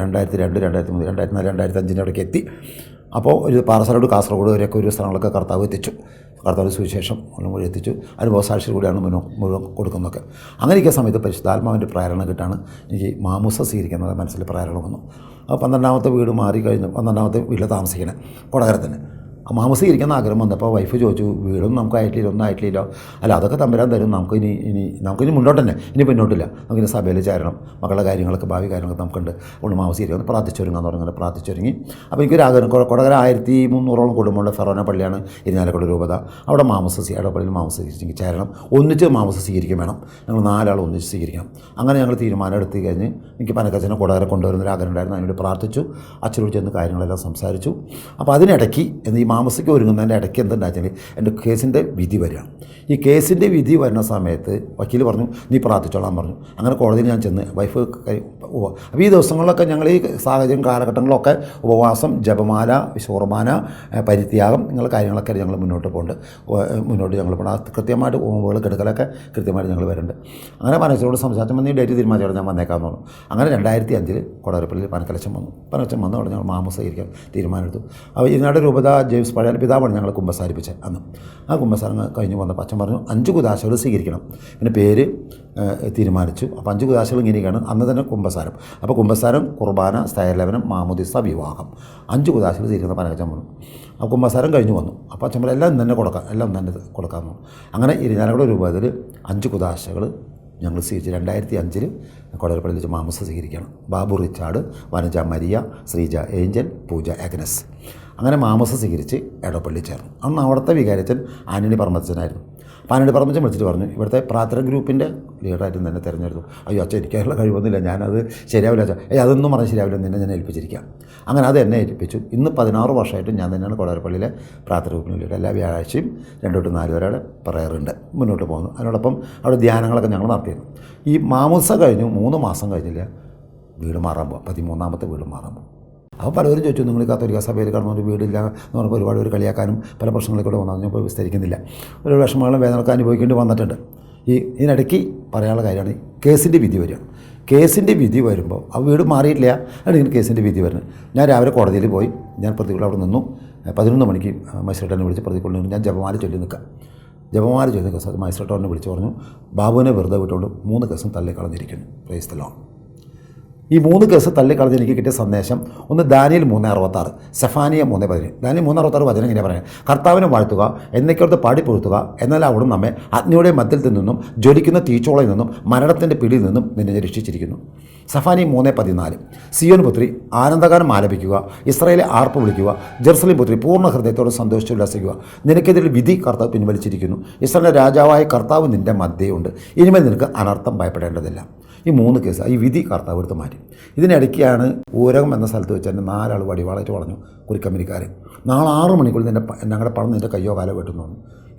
രണ്ടായിരത്തി രണ്ട് രണ്ടായിരത്തി മൂന്ന് രണ്ടായിരത്തി നാല് രണ്ടായിരത്തി അഞ്ചിന്റെ അവിടേക്ക് എത്തി. അപ്പോൾ ഒരു പാറസലോട് കാസർഗോഡ് വരെയൊക്കെ ഒരു സ്ഥലങ്ങളൊക്കെ കർത്താവ് എത്തിച്ചു. കർത്താവ് സുവിശേഷം മുഴുവൻ എത്തിച്ചു. അനുഭവസാക്ഷി കൂടിയാണ് മുഴുവൻ മുഴുവൻ കൊടുക്കുന്നതൊക്കെ. അങ്ങനെ ഇരിക്കുന്ന സമയത്ത് പരിശുദ്ധാത്മാവിന്റെ പ്രേരണ കിട്ടാണ് എനിക്ക് മാമൂസ സ്വീകരിക്കുന്നത് മനസ്സിൽ പ്രേരണ വന്നു. അപ്പോൾ പന്ത്രണ്ടാമത്തെ വീട് മാറി കഴിഞ്ഞു പന്ത്രണ്ടാമത്തെ വീട്ടിൽ താമസിക്കണേ. കൊടകരത്തിന് മാമസ ഇരിക്കുന്ന ആഗ്രഹം വന്നപ്പോൾ വൈഫ് ചോദിച്ചു വീടും നമുക്ക് ആയിട്ടില്ല ഒന്നും ആയിട്ടില്ലല്ലോ അല്ല അതൊക്കെ തമ്പരാൻ തരും. നമുക്ക് ഇനി ഇനി നമുക്ക് ഇനി മുന്നോട്ട് തന്നെ ഇനി പിന്നോട്ടില്ല. നമുക്കിനി സഭയിൽ ചേരണം. മക്കളുടെ കാര്യങ്ങളൊക്കെ ഭാവി കാര്യങ്ങളൊക്കെ നമുക്കുണ്ട്. അതുകൊണ്ട് മാമസ ഇരിക്കുന്നത് പ്രാർത്ഥിച്ചൊരുങ്ങാൻ തുടങ്ങുന്നത് പ്രാർത്ഥിച്ചൊരുങ്ങി. അപ്പോൾ എനിക്കൊരു ആഗ്രഹം കൊടകര ആയിരത്തി മുന്നൂറോളം കുടുംബമുള്ള ഫെറോന പള്ളിയാണ് ഇരിഞ്ഞാലക്കുട രൂപത. അവിടെ മാമസ അവിടെ പള്ളിയിൽ മാമസ ചേരണം. ഒന്നിച്ച് മാമസ സ്വീകരിക്കും വേണം. ഞങ്ങൾ നാലാൾ ഒന്നിച്ച് സ്വീകരിക്കണം. അങ്ങനെ ഞങ്ങൾ തീരുമാനം എടുത്തു കഴിഞ്ഞ് എനിക്ക് പനക്കച്ചനെ കൊടകര കൊണ്ടുവരുന്നൊരു ആഗ്രഹം ഉണ്ടായിരുന്നു. അതിനോട് പ്രാർത്ഥിച്ചു. അച്ഛനോട് ചെന്ന് കാര്യങ്ങളെല്ലാം സംസാരിച്ചു. അപ്പോൾ അതിനിടയ്ക്ക് എന്ന് ഈ മാമസയ്ക്ക് ഒരുങ്ങുന്നതിന്റെ ഇടയ്ക്ക് എന്തുണ്ടാച്ചാൽ എന്റെ കേസിന്റെ വിധി വരിക. ഈ കേസിന്റെ വിധി വരുന്ന സമയത്ത് വക്കീൽ പറഞ്ഞു നീ പ്രാർത്ഥിച്ചോളാൻ പറഞ്ഞു. അങ്ങനെ കോടതിയിൽ ഞാൻ ചെന്ന് വൈഫ് അപ്പോൾ ഈ ദിവസങ്ങളിലൊക്കെ ഞങ്ങൾ ഈ സാഹചര്യം കാലഘട്ടങ്ങളിലൊക്കെ ഉപവാസം ജപമാല ശോർമാന പരിത്യാഗം ഇങ്ങനെ കാര്യങ്ങളൊക്കെ ഞങ്ങൾ മുന്നോട്ട് പോകുന്നുണ്ട് മുന്നോട്ട് ഞങ്ങൾ പോകണം കൃത്യമായിട്ട് ഓമ്പുകൾ കിടക്കലൊക്കെ കൃത്യമായിട്ട് ഞങ്ങൾ വരുന്നുണ്ട്. അങ്ങനെ മനസ്സിലോട് സംസാരിച്ചപ്പോൾ നീ ഡേറ്റ് തീരുമാനിച്ചോടെ ഞാൻ വന്നേക്കാമെന്ന് പറഞ്ഞു. അങ്ങനെ രണ്ടായിരത്തി അഞ്ചിൽ കൊടവരപ്പള്ളിയിൽ പനക്കലച്ചം വന്നു. പനക്കലച്ചം വന്നു അവിടെ ഞങ്ങൾ മാമസയിരിക്കാൻ തീരുമാനമെടുത്തു. അപ്പോൾ ഇതിനാട് രൂപത ജെയിംസ് പഴയ പിതാവാണ് ഞങ്ങളെ കുമ്പസാരിപ്പിച്ചത് അന്ന്. ആ കുമ്പസാരം കഴിഞ്ഞ് വന്നപ്പോൾ അച്ഛൻ പറഞ്ഞു അഞ്ച് കുദാശകൾ സ്വീകരിക്കണം. പിന്നെ പേര് തീരുമാനിച്ചു. അപ്പോൾ അഞ്ച് കുദാശകൾ ഇങ്ങനെയൊക്കെയാണ് അന്ന് തന്നെ കുമ്പസാരം. അപ്പോൾ കുമ്പസാരം കുർബാന സ്ഥൈർലവനം മാമുദിസ വിവാഹം. അഞ്ച് കുദാശകൾ സ്വീകരിക്കുന്ന പനകച്ചൻ വന്നു ആ കുമ്പസാരം കഴിഞ്ഞ് വന്നു. അപ്പോൾ അച്ഛൻ പറഞ്ഞു എല്ലാം തന്നെ കൊടുക്കാം എല്ലാം തന്നെ കൊടുക്കാൻ വന്നു അങ്ങനെ ഇരുന്നാലുടെ രൂപത്തിൽ അഞ്ച് കുദാശകൾ ഞങ്ങൾ സ്വീകരിച്ചു. രണ്ടായിരത്തി അഞ്ചിൽ കൊടരപ്പള്ളിയിൽ വെച്ച് മാമസ സ്വീകരിക്കണം. Babu Richard Vanaja Maria Sreeja Angel Pooja അഗ്നസ്. അങ്ങനെ മാമസ സ്വീകരിച്ച് എടപ്പള്ളി ചേർന്നു. അന്ന് അവിടുത്തെ വികാരച്ചൻ ആന്റണി പറമ്പച്ചനായിരുന്നു അപ്പോൾ ആന്റണി പറമ്പച്ചൻ വിളിച്ചിട്ട് പറഞ്ഞു ഇവിടുത്തെ പ്രാർത്ഥന ഗ്രൂപ്പിന്റെ ലീഡറായിട്ട് തന്നെ തിരഞ്ഞെടുത്തു. അയ്യോ അച്ഛൻ എനിക്കതിനുള്ള കഴിവൊന്നുമില്ല. ഞാനത് ശരിയാവില്ല അച്ഛാ. ഏയ് അതൊന്നും പറഞ്ഞ് ശരിയാവില്ല. നിന്നെ ഞാൻ ഏൽപ്പിച്ചിരിക്കാം. അങ്ങനെ അത് എന്നെ ഏൽപ്പിച്ചു. ഇന്ന് പതിനാറ് വർഷമായിട്ടും ഞാൻ തന്നെയാണ് കൊടരപ്പള്ളിയിലെ പ്രാർത്ഥന ഗ്രൂപ്പിന് ലീഡർ. എല്ലാ വ്യാഴാഴ്ചയും രണ്ട് തൊട്ട് നാല് വരെ പറയാറുണ്ട്. മുന്നോട്ട് പോകുന്നു. അതിനോടൊപ്പം അവിടെ ധ്യാനങ്ങളൊക്കെ ഞങ്ങൾ നടത്തിയിരുന്നു. ഈ മാമൂസ കഴിഞ്ഞു മൂന്ന് മാസം കഴിഞ്ഞില്ല വീട് മാറാൻ പോകാം പതിമൂന്നാമത്തെ വീട് മാറാൻ പോകും അപ്പോൾ പലരും ചോദിച്ചു നിങ്ങൾ കാത്തോലിക്ക സഭയിൽ കടന്നു ഒരു വീടില്ല എന്ന് പറഞ്ഞപ്പോൾ ഒരുപാട് പേര് കളിയാക്കാനും പല പ്രശ്നങ്ങളൊക്കെ കൂടെ വന്നു. ഞാൻ ഇപ്പോൾ വിസ്തരിക്കുന്നില്ല. ഒരു വിഷമങ്ങളും വേദനകളൊക്കെ അനുഭവിക്കേണ്ടി വന്നിട്ടുണ്ട്. ഈ ഇതിനിടയ്ക്ക് പറയാനുള്ള കാര്യമാണ് കേസിന്റെ വിധി വരികയാണ് കേസിന്റെ വിധി വരുമ്പോൾ ആ വീട് മാറിയിട്ടില്ല? അല്ലെങ്കിൽ കേസിന്റെ വിധി വരുന്നത്. ഞാൻ രാവിലെ കോടതിയിൽ പോയി ഞാൻ പ്രതികൂടെ അവിടെ നിന്നു. പതിനൊന്ന് മണിക്ക് മജിസ്ട്രേറ്റിനെ വിളിച്ച് പ്രതികൂടെ ഞാൻ ജപമാല ചൊല്ലി നിൽക്കാം ജപമാല ചൊല്ലി നിൽക്കുക. മജിസ്ട്രേറ്റോനെ വിളിച്ച് പറഞ്ഞു ബാബുവിനെ വെറുതെ വിട്ടുകൊണ്ട് മൂന്ന് കേസും തള്ളിക്കളഞ്ഞിരിക്കുന്നു. പ്രൈസ്തലോ ഈ മൂന്ന് കേസ് തള്ളിക്കളഞ്ഞ് എനിക്ക് കിട്ടിയ സന്ദേശം ഒന്ന് ദാനിയൽ മൂന്ന് അറുപത്താറ് സെഫാനിയ മൂന്ന് പതിനേഴ്. ദാനിയൽ മൂന്ന് അറുപത്താറ് വചനം ഇങ്ങനെ പറയാം കർത്താവിനെ വാഴ്ത്തുക എന്നേക്കടുത്ത് പാടിപ്പൊഴുത്തുക എന്നാൽ അവിടും നമ്മെ അഗ്നിയുടെ മധ്യത്തിൽ നിന്നും ജ്വലിക്കുന്ന തീച്ചോളയിൽ നിന്നും മരണത്തിന്റെ പിടിയിൽ നിന്നും നിന്നെ രക്ഷിച്ചിരിക്കുന്നു. സഫാനി മൂന്ന് പതിനാല്. സിയോൻ പുത്രി ആനന്ദഗാനം ആലപിക്കുക ഇസ്രായേലെ ആർപ്പ് വിളിക്കുക ജെറുസലേം പുത്രി പൂർണ ഹൃദയത്തോടെ സന്തോഷിച്ച് ഉല്ലാസിക്കുക. നിനക്കെതിരെ വിധി കർത്താവ് പിൻവലിച്ചിരിക്കുന്നു. ഇസ്രായേലിന്റെ രാജാവായ കർത്താവ് നിന്റെ മധ്യയുണ്ട് ഇനിമേൽ നിനക്ക് അനർത്ഥം ഭയപ്പെടേണ്ടതില്ല. ഈ മൂന്ന് കേസ് ഈ വിധി കർത്താവ് എടുത്ത് മാറ്റി. ഇതിനിടയ്ക്കാണ് ഊരകം എന്ന സ്ഥലത്ത് വെച്ച് തന്നെ നാലാൾ വടിവാളായിട്ട് വളഞ്ഞു കുറിക്കമ്പനിക്കാർ നാളെ ആറ് മണിക്കുള്ളിൽ നിന്റെ ഞങ്ങളുടെ പണം നിന്റെ കയ്യോ കാലോ വെട്ടുന്നു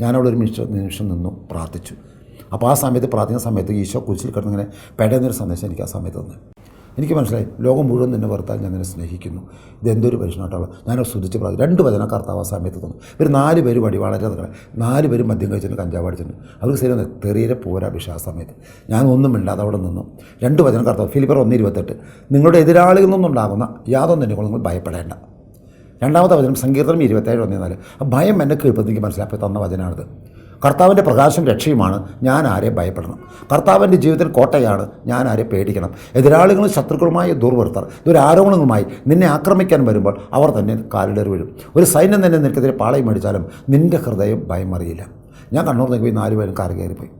ഞാനവിടെ ഒരു നിമിഷം നിമിഷം നിന്നു പ്രാർത്ഥിച്ചു. അപ്പോൾ ആ സമയത്ത് പ്രാർത്ഥിക്കുന്ന സമയത്ത് ഈശോ കുരിശിൽ കിടന്നിങ്ങനെ പെടുന്നൊരു സന്ദേശം എനിക്ക് ആ സമയത്ത് തന്നെ. എനിക്ക് മനസ്സിലായി. ലോകം മുഴുവൻ നിന്നെ വെറുത്താൽ ഞാൻ നിന്നെ സ്നേഹിക്കുന്നു. ഇതെന്തൊരു പരിശീലനമായിട്ടുള്ള ഞാൻ സ്തുതിച്ച് പറഞ്ഞു രണ്ട് വചന കർത്താവ് ആ സമയത്ത് തന്നു. ഇവർ നാല് പേര് വടി വളരെ നിൽക്കണം നാല് പേര് മദ്യം കഴിച്ചിട്ട് കഞ്ചാവ് അടിച്ചിട്ടുണ്ട് അവർക്ക് ശരി തെറിയരെ പോരാ വിഷ സമയത്ത്. ഞാൻ ഒന്നും മിണ്ടാതെ അവിടെ നിന്നു. രണ്ട് വചന കർത്താവ് ഫിലിപ്പർ ഒന്ന് ഇരുപത്തെട്ട്. നിങ്ങളുടെ എതിരാളികളിൽ നിന്നുണ്ടാകുന്ന യാതൊന്നും നിങ്ങൾ നിങ്ങൾ ഭയപ്പെടേണ്ട. രണ്ടാമത്തെ വചനം സങ്കീർത്തനം ഇരുപത്തേഴ് നാല്. ആ ഭയം എന്നെ കീഴ്പ്പെട്ട് എനിക്ക് മനസ്സിലാക്കി തന്ന വചനമാണിത്. കർത്താവിന്റെ പ്രകാശം രക്ഷയുമാണ് ഞാൻ ആരെ ഭയപ്പെടണം. കർത്താവിന്റെ ജീവിതത്തിൽ കോട്ടയാണ് ഞാൻ ആരെ പേടിക്കണം. എതിരാളികളും ശത്രുക്കളുമായ ദുർവൃത്തർ ദുരാരോപണങ്ങളുമായി നിന്നെ ആക്രമിക്കാൻ വരുമ്പോൾ അവർ തന്നെ കാലിടറി വീഴും. ഒരു സൈന്യം തന്നെ നിനക്കെതിരെ പാളയം മേടിച്ചാലും നിന്റെ ഹൃദയം ഭയം അറിയില്ല ഞാൻ കണ്ണൂർ പോയി നാല് പേരും കാറ് കയറിപ്പോയി.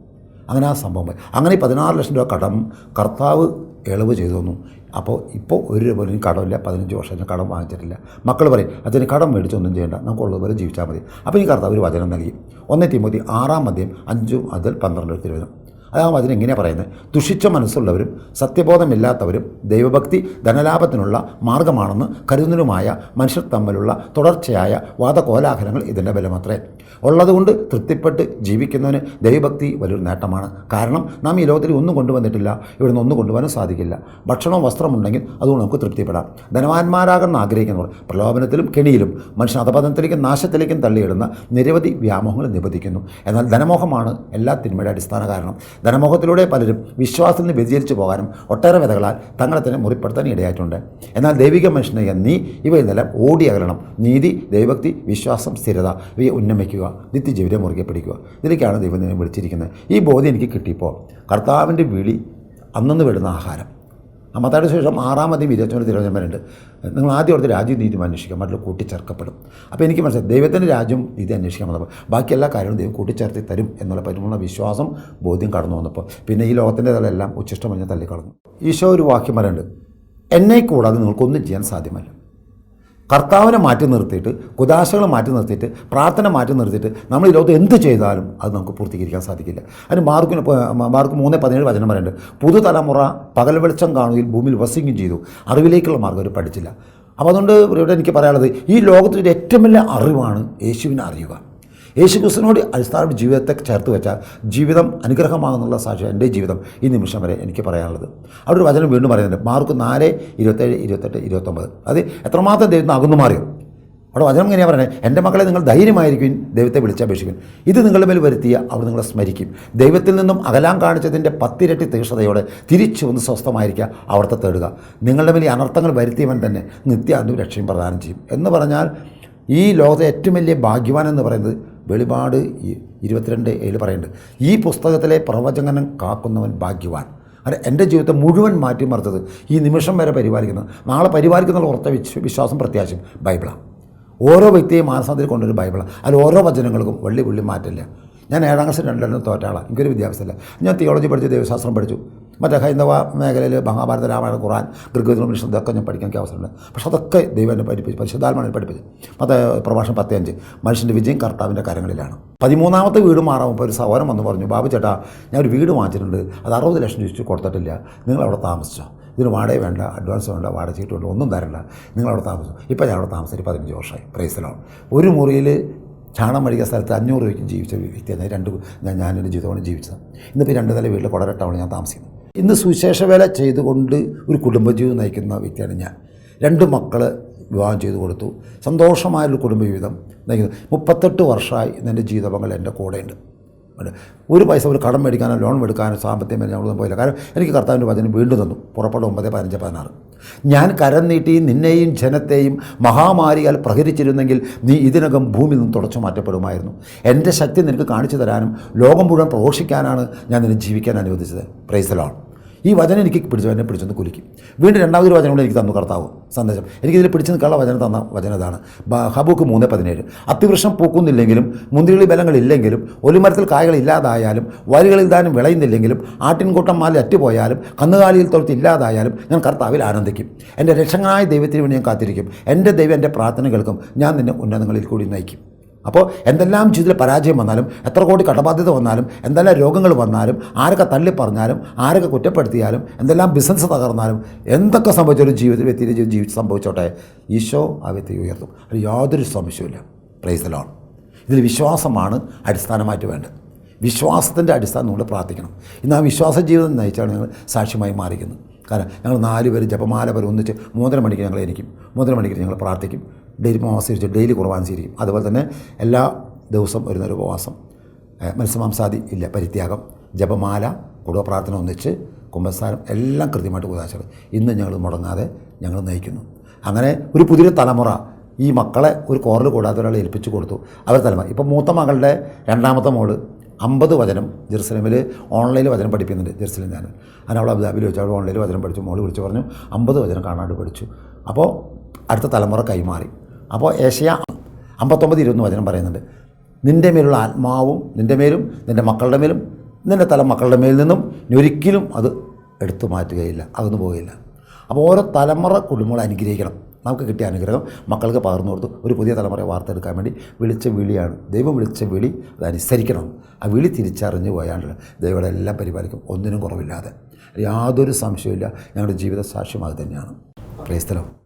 അങ്ങനെ ആ സംഭവം അങ്ങനെ പതിനാറ് ലക്ഷം രൂപ കടം കർത്താവ് ഇളവ് ചെയ്തു തന്നു. അപ്പോൾ ഇപ്പോൾ ഒരു രൂപ പോലും കടമില്ല. പതിനഞ്ച് വർഷം കടം വാങ്ങിച്ചിട്ടില്ല. മക്കൾ പറയും അതിന് കടം മേടിച്ചൊന്നും ചെയ്യേണ്ട. നമുക്ക് ഉള്ളതുപോലെ ജീവിച്ചാൽ മതി. അപ്പോൾ ഈ കർത്താവ് ഒരു വചനം നൽകി. ഒന്നേ തീമൂതി ആറാം മദ്യം അഞ്ചും അതിൽ പന്ത്രണ്ട് തിരുവചനം അത് അതിനെങ്ങനെയാണ് പറയുന്നത് ദുഷിച്ച മനസ്സുള്ളവരും സത്യബോധമില്ലാത്തവരും ദൈവഭക്തി ധനലാഭത്തിനുള്ള മാർഗമാണെന്ന് കരുതുന്നതുമായ മനുഷ്യർ തമ്മിലുള്ള തുടർച്ചയായ വാദകോലാഹലങ്ങൾ ഇതിന്റെ ബലമത്രേ. ഉള്ളതുകൊണ്ട് തൃപ്തിപ്പെട്ട് ജീവിക്കുന്നതിന് ദൈവഭക്തി വലിയൊരു നേട്ടമാണ്. കാരണം നാം ഈ ലോകത്തിൽ ഒന്നും കൊണ്ടുവന്നിട്ടില്ല ഇവിടുന്ന് ഒന്നും കൊണ്ടുപോകാനും സാധിക്കില്ല. ഭക്ഷണവും വസ്ത്രമുണ്ടെങ്കിൽ അതുകൊണ്ട് നമുക്ക് തൃപ്തിപ്പെടാം. ധനവാന്മാരാകുന്ന ആഗ്രഹിക്കുന്നവർ പ്രലോഭനത്തിലും കെണിയിലും മനുഷ്യൻ അധപതനത്തിലേക്കും നാശത്തിലേക്കും തള്ളിയിടുന്ന നിരവധി വ്യാമോഹങ്ങൾ നിബന്ധിക്കുന്നു. എന്നാൽ ധനമോഹമാണ് എല്ലാ തിന്മയുടെ അടിസ്ഥാന കാരണം. ധനമോഹത്തിലൂടെ പലരും വിശ്വാസത്തിൽ നിന്ന് വ്യതിചരിച്ചു പോകാനും ഒട്ടേറെ വിധകളാൽ തങ്ങളെ തന്നെ മുറിപ്പെടുത്താൻ ഇടയായിട്ടുണ്ട്. എന്നാൽ ദൈവിക മനുഷ്യനെ നീ ഇവയിൽ നിന്നെല്ലാം ഓടി അകലണം. നീതി ദൈവഭക്തി വിശ്വാസം സ്ഥിരത ഇവയെ ഉന്നമിക്കുക നിത്യജീവിതം മുറുകെ പിടിക്കുക. ഇതിലേക്കാണ് ദൈവം വിളിച്ചിരിക്കുന്നത്. ഈ ബോധ്യം എനിക്ക് കിട്ടിയപ്പോൾ കർത്താവിന്റെ വിളി അന്നന്ന് വിടുന്ന ആഹാരം. അമ്മത്തായുടെ ശേഷം ആറാമതെയും ഇരുപത്തിമൂന്ന് തിരുവനന്തപുരമുണ്ട് നിങ്ങൾ ആദ്യം അവിടുത്തെ രാജ്യം നീതി അന്വേഷിക്കുക. മറ്റുള്ള കൂട്ടിച്ചേർക്കപ്പെടും. അപ്പോൾ എനിക്ക് മനസ്സിലായി. ദൈവത്തിന്റെ രാജ്യം നീതി അന്വേഷിക്കാൻ വന്നപ്പോൾ ബാക്കി എല്ലാ കാര്യങ്ങളും ദൈവം കൂട്ടിച്ചേർത്തി തരും എന്നുള്ള പരിപൂർണ വിശ്വാസം ബോധ്യം കടന്നു വന്നപ്പോൾ പിന്നെ ഈ ലോകത്തിന്റെ തലെല്ലാം ഉച്ചിഷ്ടം പറഞ്ഞ് തള്ളിക്കളഞ്ഞു. ഈശോ ഒരു വാക്യം പറയുന്നുണ്ട്. എന്നെ കൂടാതെ നിങ്ങൾക്കൊന്നും ചെയ്യാൻ സാധ്യമല്ല. കർത്താവിനെ മാറ്റി നിർത്തിയിട്ട് കുദാശകളെ മാറ്റി നിർത്തിയിട്ട് പ്രാർത്ഥന മാറ്റി നിർത്തിയിട്ട് നമ്മൾ ഈ ലോകത്ത് എന്ത് ചെയ്താലും അത് നമുക്ക് പൂർത്തീകരിക്കാൻ സാധിക്കില്ല. അതിന് മാർക്കിന് മാർക്ക് മൂന്ന് പതിനേഴ് വചനം പറയുന്നുണ്ട്. പുതുതലമുറ പകൽ വെളിച്ചം കാണുകയും ഭൂമിയിൽ വസിക്കുകയും ചെയ്തു. അറിവിലേക്കുള്ള മാർഗം അവർ പഠിച്ചില്ല. അപ്പോൾ അതുകൊണ്ട് ഇവിടെ എനിക്ക് പറയാനുള്ളത് ഈ ലോകത്തിന്റെ ഏറ്റവും വലിയ അറിവാണ് യേശുവിനെ അറിയുക. യേശു ക്രിസ്തുവിനോട് അടിസ്ഥാന ജീവിതത്തെ ചേർത്ത് വെച്ചാൽ ജീവിതം അനുഗ്രഹമാകുന്നുള്ള സാക്ഷ്യം എന്റെ ജീവിതം ഈ നിമിഷം വരെ എനിക്ക് പറയാനുള്ളത്. അവിടെ ഒരു വചനം വീണ്ടും പറയുന്നുണ്ട്. മാർക്ക് നാല് ഇരുപത്തേഴ് ഇരുപത്തെട്ട് ഇരുപത്തൊമ്പത്. അത് എത്രമാത്രം ദൈവത്തിന് അകന്നു മാറിയോ? അവിടെ വചനം ഇങ്ങനെയാണ് പറയുന്നത്. എന്റെ മക്കളെ നിങ്ങൾ ധൈര്യമായിരിക്കും ദൈവത്തെ വിളിച്ചപേക്ഷിക്കും ഇത് നിങ്ങളുടെ മേൽ വരുത്തിയ അവർ നിങ്ങളെ സ്മരിക്കും. ദൈവത്തിൽ നിന്നും അകലാൻ കാണിച്ചതിന്റെ പത്തിരട്ടി തീക്ഷണതയോടെ തിരിച്ചു വന്ന് സ്വസ്ഥമായിരിക്കുക അവിടുത്തെ തേടുക. നിങ്ങളുടെ മേൽ ഈ അനർത്ഥങ്ങൾ വരുത്തിയവൻ തന്നെ നിത്യാന്തു രക്ഷയും പ്രദാനം ചെയ്യും. എന്ന് പറഞ്ഞാൽ ഈ ലോകത്തെ ഏറ്റവും വലിയ ഭാഗ്യവാൻ എന്ന് പറയുന്നത് വെളിപാട് ഇരുപത്തിരണ്ട് ഏഴ് പറയുന്നുണ്ട് ഈ പുസ്തകത്തിലെ പ്രവചനം കാക്കുന്നവൻ ഭാഗ്യവാൻ. അത് എന്റെ ജീവിതത്തെ മുഴുവൻ മാറ്റിമറിച്ചത് ഈ നിമിഷം വരെ പരിപാലിക്കുന്നത് നാളെ പരിപാലിക്കുന്ന ഉറച്ച വിശ്വ വിശ്വാസം പ്രത്യാശയും ബൈബിളാണ് ഓരോ വ്യക്തിയെയും മാനസാന്തിരി കൊണ്ടൊരു ബൈബിളാണ് അതിൽ ഓരോ വചനങ്ങൾക്കും വള്ളി പുള്ളി മാറ്റില്ല ഞാൻ ഏഴാം ക്ലാസ് രണ്ടെണ്ണം തോറ്റാളാണ് എനിക്കൊരു വിദ്യാഭ്യാസമില്ല. ഞാൻ തിയോളജി പഠിച്ചു ദൈവശാസ്ത്രം പഠിച്ചു. മറ്റേ ഹൈന്ദവ മേഖലയിൽ മഹാഭാരത രാമായണ ഖുറാൻ ഋഗ്വേദം മനുഷ്യൻ ഇതൊക്കെ ഞാൻ പഠിക്കാൻ എനിക്ക് അവസരമുണ്ട്. പക്ഷെ അതൊക്കെ ദൈവം പഠിപ്പിച്ചു പഠിപ്പിച്ച് പഠിപ്പിച്ചു. മറ്റേ പ്രഭാഷണം പത്തഞ്ച് മനുഷ്യന്റെ വിജയം കർത്താവിന്റെ കരങ്ങളിലാണ്. പതിമൂന്നാമത്തെ വീട് മാറുമ്പോൾ ഒരു സഹോദരം വന്ന് പറഞ്ഞു ബാബു ചേട്ടാ ഞാൻ ഒരു വീട് വാങ്ങിച്ചിട്ടുണ്ട് അത് അറുപത് ലക്ഷം ചോദിച്ചു കൊടുത്തിട്ടില്ല നിങ്ങൾ അവിടെ താമസിച്ചോ? ഇതിന് വാടക വേണ്ട അഡ്വാൻസ് വേണ്ട വാടക ചീട്ട് വേണ്ട ഒന്നും തരണ്ട നിങ്ങൾ അവിടെ താമസിച്ചു? ഇപ്പോൾ ഞാൻ അവിടെ താമസിച്ചിട്ട് പതിനഞ്ച് വർഷമായി പ്രൈസിലാണ് ഒരു മുറിയിൽ ചാണം മടിക്കുന്ന സ്ഥലത്ത് അഞ്ഞൂറ് രൂപയ്ക്ക് ജീവിച്ച വ്യക്തിയാണ് രണ്ട് ഞാൻ ഞാനെന്റെ ജീവിതമാണ് ജീവിച്ചത്. ഇന്നിപ്പോൾ രണ്ട് നില വീട്ടിൽ കൊടര ടൗണിൽ ഞാൻ താമസിക്കുന്നത് ഇന്ന് സുവിശേഷ വേല ചെയ്തുകൊണ്ട് ഒരു കുടുംബജീവിതം നയിക്കുന്ന വ്യക്തിയാണ് ഞാൻ. രണ്ട് മക്കൾ വിവാഹം ചെയ്തു കൊടുത്തു. സന്തോഷമായൊരു കുടുംബജീവിതം നയിക്കുന്നു. മുപ്പത്തെട്ട് വർഷമായി എന്റെ ജീവിതപങ്കൾ എന്റെ കൂടെയുണ്ട്. ഒരു പൈസ പോലും കടം മേടിക്കാനോ ലോൺ എടുക്കാനോ സാമ്പത്തികം മേടിക്കാൻ ഞങ്ങളൊന്നും പോയില്ല. കാരണം എനിക്ക് കർത്താവിന്റെ വചനം വീണ്ടും തന്നു. പുറപ്പെടും ഒമ്പത് പതിനഞ്ച് പതിനാറ്. ഞാൻ കരം നീട്ടി നിന്നെയും ജനത്തെയും മഹാമാരിയാൽ പ്രഹരിച്ചിരുന്നെങ്കിൽ നീ ഇതിനകം ഭൂമിയിൽ നിന്ന് തുടച്ചു മാറ്റപ്പെടുമായിരുന്നു. എന്റെ ശക്തി നിനക്ക് കാണിച്ചു തരാനും ലോകം മുഴുവൻ പ്രഘോഷിക്കാനാണ് ഞാൻ നിന്നെ ജീവിക്കാൻ അനുവദിച്ചത്. പ്രൈസലാണ് ഈ വചനം എനിക്ക് പിടിച്ചു എന്നെ പിടിച്ചൊന്ന് കുലുക്കി. വീണ്ടും രണ്ടാമതൊരു വചനം കൂടെ എനിക്ക് തന്നു കർത്താവ്. സന്ദേശം. എനിക്കിതിൽ പിടിച്ചു നിൽക്കാനുള്ള വചനം തന്ന വചനം ഇതാണ്. ഹബൂക്ക് മൂന്ന് പതിനേഴ്. അത്തിവൃക്ഷം പൂക്കുന്നില്ലെങ്കിലും മുന്തിരിളി ബലങ്ങളില്ലെങ്കിലും ഒലിമരത്തിൽ കായകൾ ഇല്ലാതായാലും വരികളിൽ ദാനം വിളയുന്നില്ലെങ്കിലും ആട്ടിൻകൂട്ടം മാലിൽ അറ്റുപോയാലും കന്നുകാലിയിൽ തൊഴുത്ത് ഇല്ലാതായാലും ഞാൻ കർത്താവിൽ ആനന്ദിക്കും. എന്റെ രക്ഷങ്ങളായ ദൈവത്തിന് വേണ്ടി ഞാൻ കാത്തിരിക്കും. എന്റെ ദൈവം എന്റെ പ്രാർത്ഥന കേൾക്കും ഞാൻ നിന്നെ ഉന്നതങ്ങളിൽ കൂടി നയിക്കും. അപ്പോൾ എന്തെല്ലാം ജീവിതത്തിൽ പരാജയം വന്നാലും എത്ര കോടി കടബാധ്യത വന്നാലും എന്തെല്ലാം രോഗങ്ങൾ വന്നാലും ആരൊക്കെ തള്ളി പറഞ്ഞാലും ആരൊക്കെ കുറ്റപ്പെടുത്തിയാലും എന്തെല്ലാം ബിസിനസ് തകർന്നാലും എന്തൊക്കെ സംഭവിച്ചാലും ജീവിതത്തിൽ വ്യക്തിയുടെ ജീവിതം ജീവിച്ച് സംഭവിച്ചോട്ടെ ഈശോ ആ വ്യക്തി ഉയർത്തും. അത് യാതൊരു സംശയമില്ല പ്രൈസലോൺ ഇതിൽ വിശ്വാസമാണ് അടിസ്ഥാനമായിട്ട് വേണ്ടത്. വിശ്വാസത്തിന്റെ അടിസ്ഥാനം നമ്മൾ പ്രാർത്ഥിക്കണം. ഇന്ന് ആ വിശ്വാസ ജീവിതം നയിച്ചാണ് ഞങ്ങൾ സാക്ഷ്യമായി മാറിക്കുന്നത് കാരണം ഞങ്ങൾ നാല് പേര് ജപമാല പേര് ഒന്നിച്ച് മൂന്നര മണിക്ക് ഞങ്ങൾ എനിക്കും മൂന്നര മണിക്ക് ഞങ്ങൾ പ്രാർത്ഥിക്കും. ഡെയിലി ഉപവാസിരിച്ച് ഡെയിലി കുർബാന സ്വീകരിക്കും. അതുപോലെ തന്നെ എല്ലാ ദിവസവും വരുന്നൊരു ഉപവാസം. ഏഹ് മത്സ്യമാംസാദി ഇല്ല പരിത്യാഗം ജപമാല കുടുംബ പ്രാർത്ഥന ഒന്നിച്ച് കുമ്പസാരം എല്ലാം കൃത്യമായിട്ട് ഉപദേശം ഇന്ന് ഞങ്ങൾ മുടങ്ങാതെ ഞങ്ങൾ നയിക്കുന്നു. അങ്ങനെ ഒരു പുതിയ തലമുറ ഈ മക്കളെ ഒരു കോറിൽ കൂടാതെ ഒരാളെ ഏൽപ്പിച്ചു കൊടുത്തു. അവർ തലമുറ. ഇപ്പോൾ മൂത്ത മകളുടെ രണ്ടാമത്തെ മോൾ അമ്പത് വചനം ജെറുസലേമിൽ ഓൺലൈനിൽ വചനം പഠിപ്പിക്കുന്നുണ്ട് ജെറുസലേം ഞാൻ. അങ്ങനെ അവൾ അബുദാബിയിൽ വെച്ച് അവൾ ഓൺലൈനിൽ വചനം പഠിച്ചു മോൾ വിളിച്ച് പറഞ്ഞു അമ്പത് വചനം കാണാണ്ട് പഠിച്ചു. അപ്പോൾ അടുത്ത തലമുറ കൈമാറി. അപ്പോൾ ഏഷ്യ അമ്പത്തൊമ്പത് ഇരുപത്തൊന്ന് വചനം പറയുന്നുണ്ട്. നിന്റെ മേലുള്ള ആത്മാവും നിന്റെ മേലും നിന്റെ മക്കളുടെ മേലും നിന്റെ തല മക്കളുടെ മേൽ നിന്നും ഒരിക്കലും അത് എടുത്തു മാറ്റുകയില്ല അതൊന്നും പോവുകയില്ല. അപ്പോൾ ഓരോ തലമുറ കുടുംബങ്ങളെ അനുഗ്രഹിക്കണം. നമുക്ക് കിട്ടിയ അനുഗ്രഹം മക്കൾക്ക് പകർന്നു കൊടുത്തു. ഒരു പുതിയ തലമുറയെ വാർത്തെടുക്കാൻ വേണ്ടി വിളിച്ച വിളിയാണ്. ദൈവം വിളിച്ച വിളി അത് അനുസരിക്കണം. ആ വിളി തിരിച്ചറിഞ്ഞു പോയാണ്ട് ദൈവം എല്ലാം പരിപാലിക്കും. ഒന്നിനും കുറവില്ലാതെ. യാതൊരു സംശയമില്ല ഞങ്ങളുടെ ജീവിത സാക്ഷ്യം അത് തന്നെയാണ്. ക്രൈസ്തലം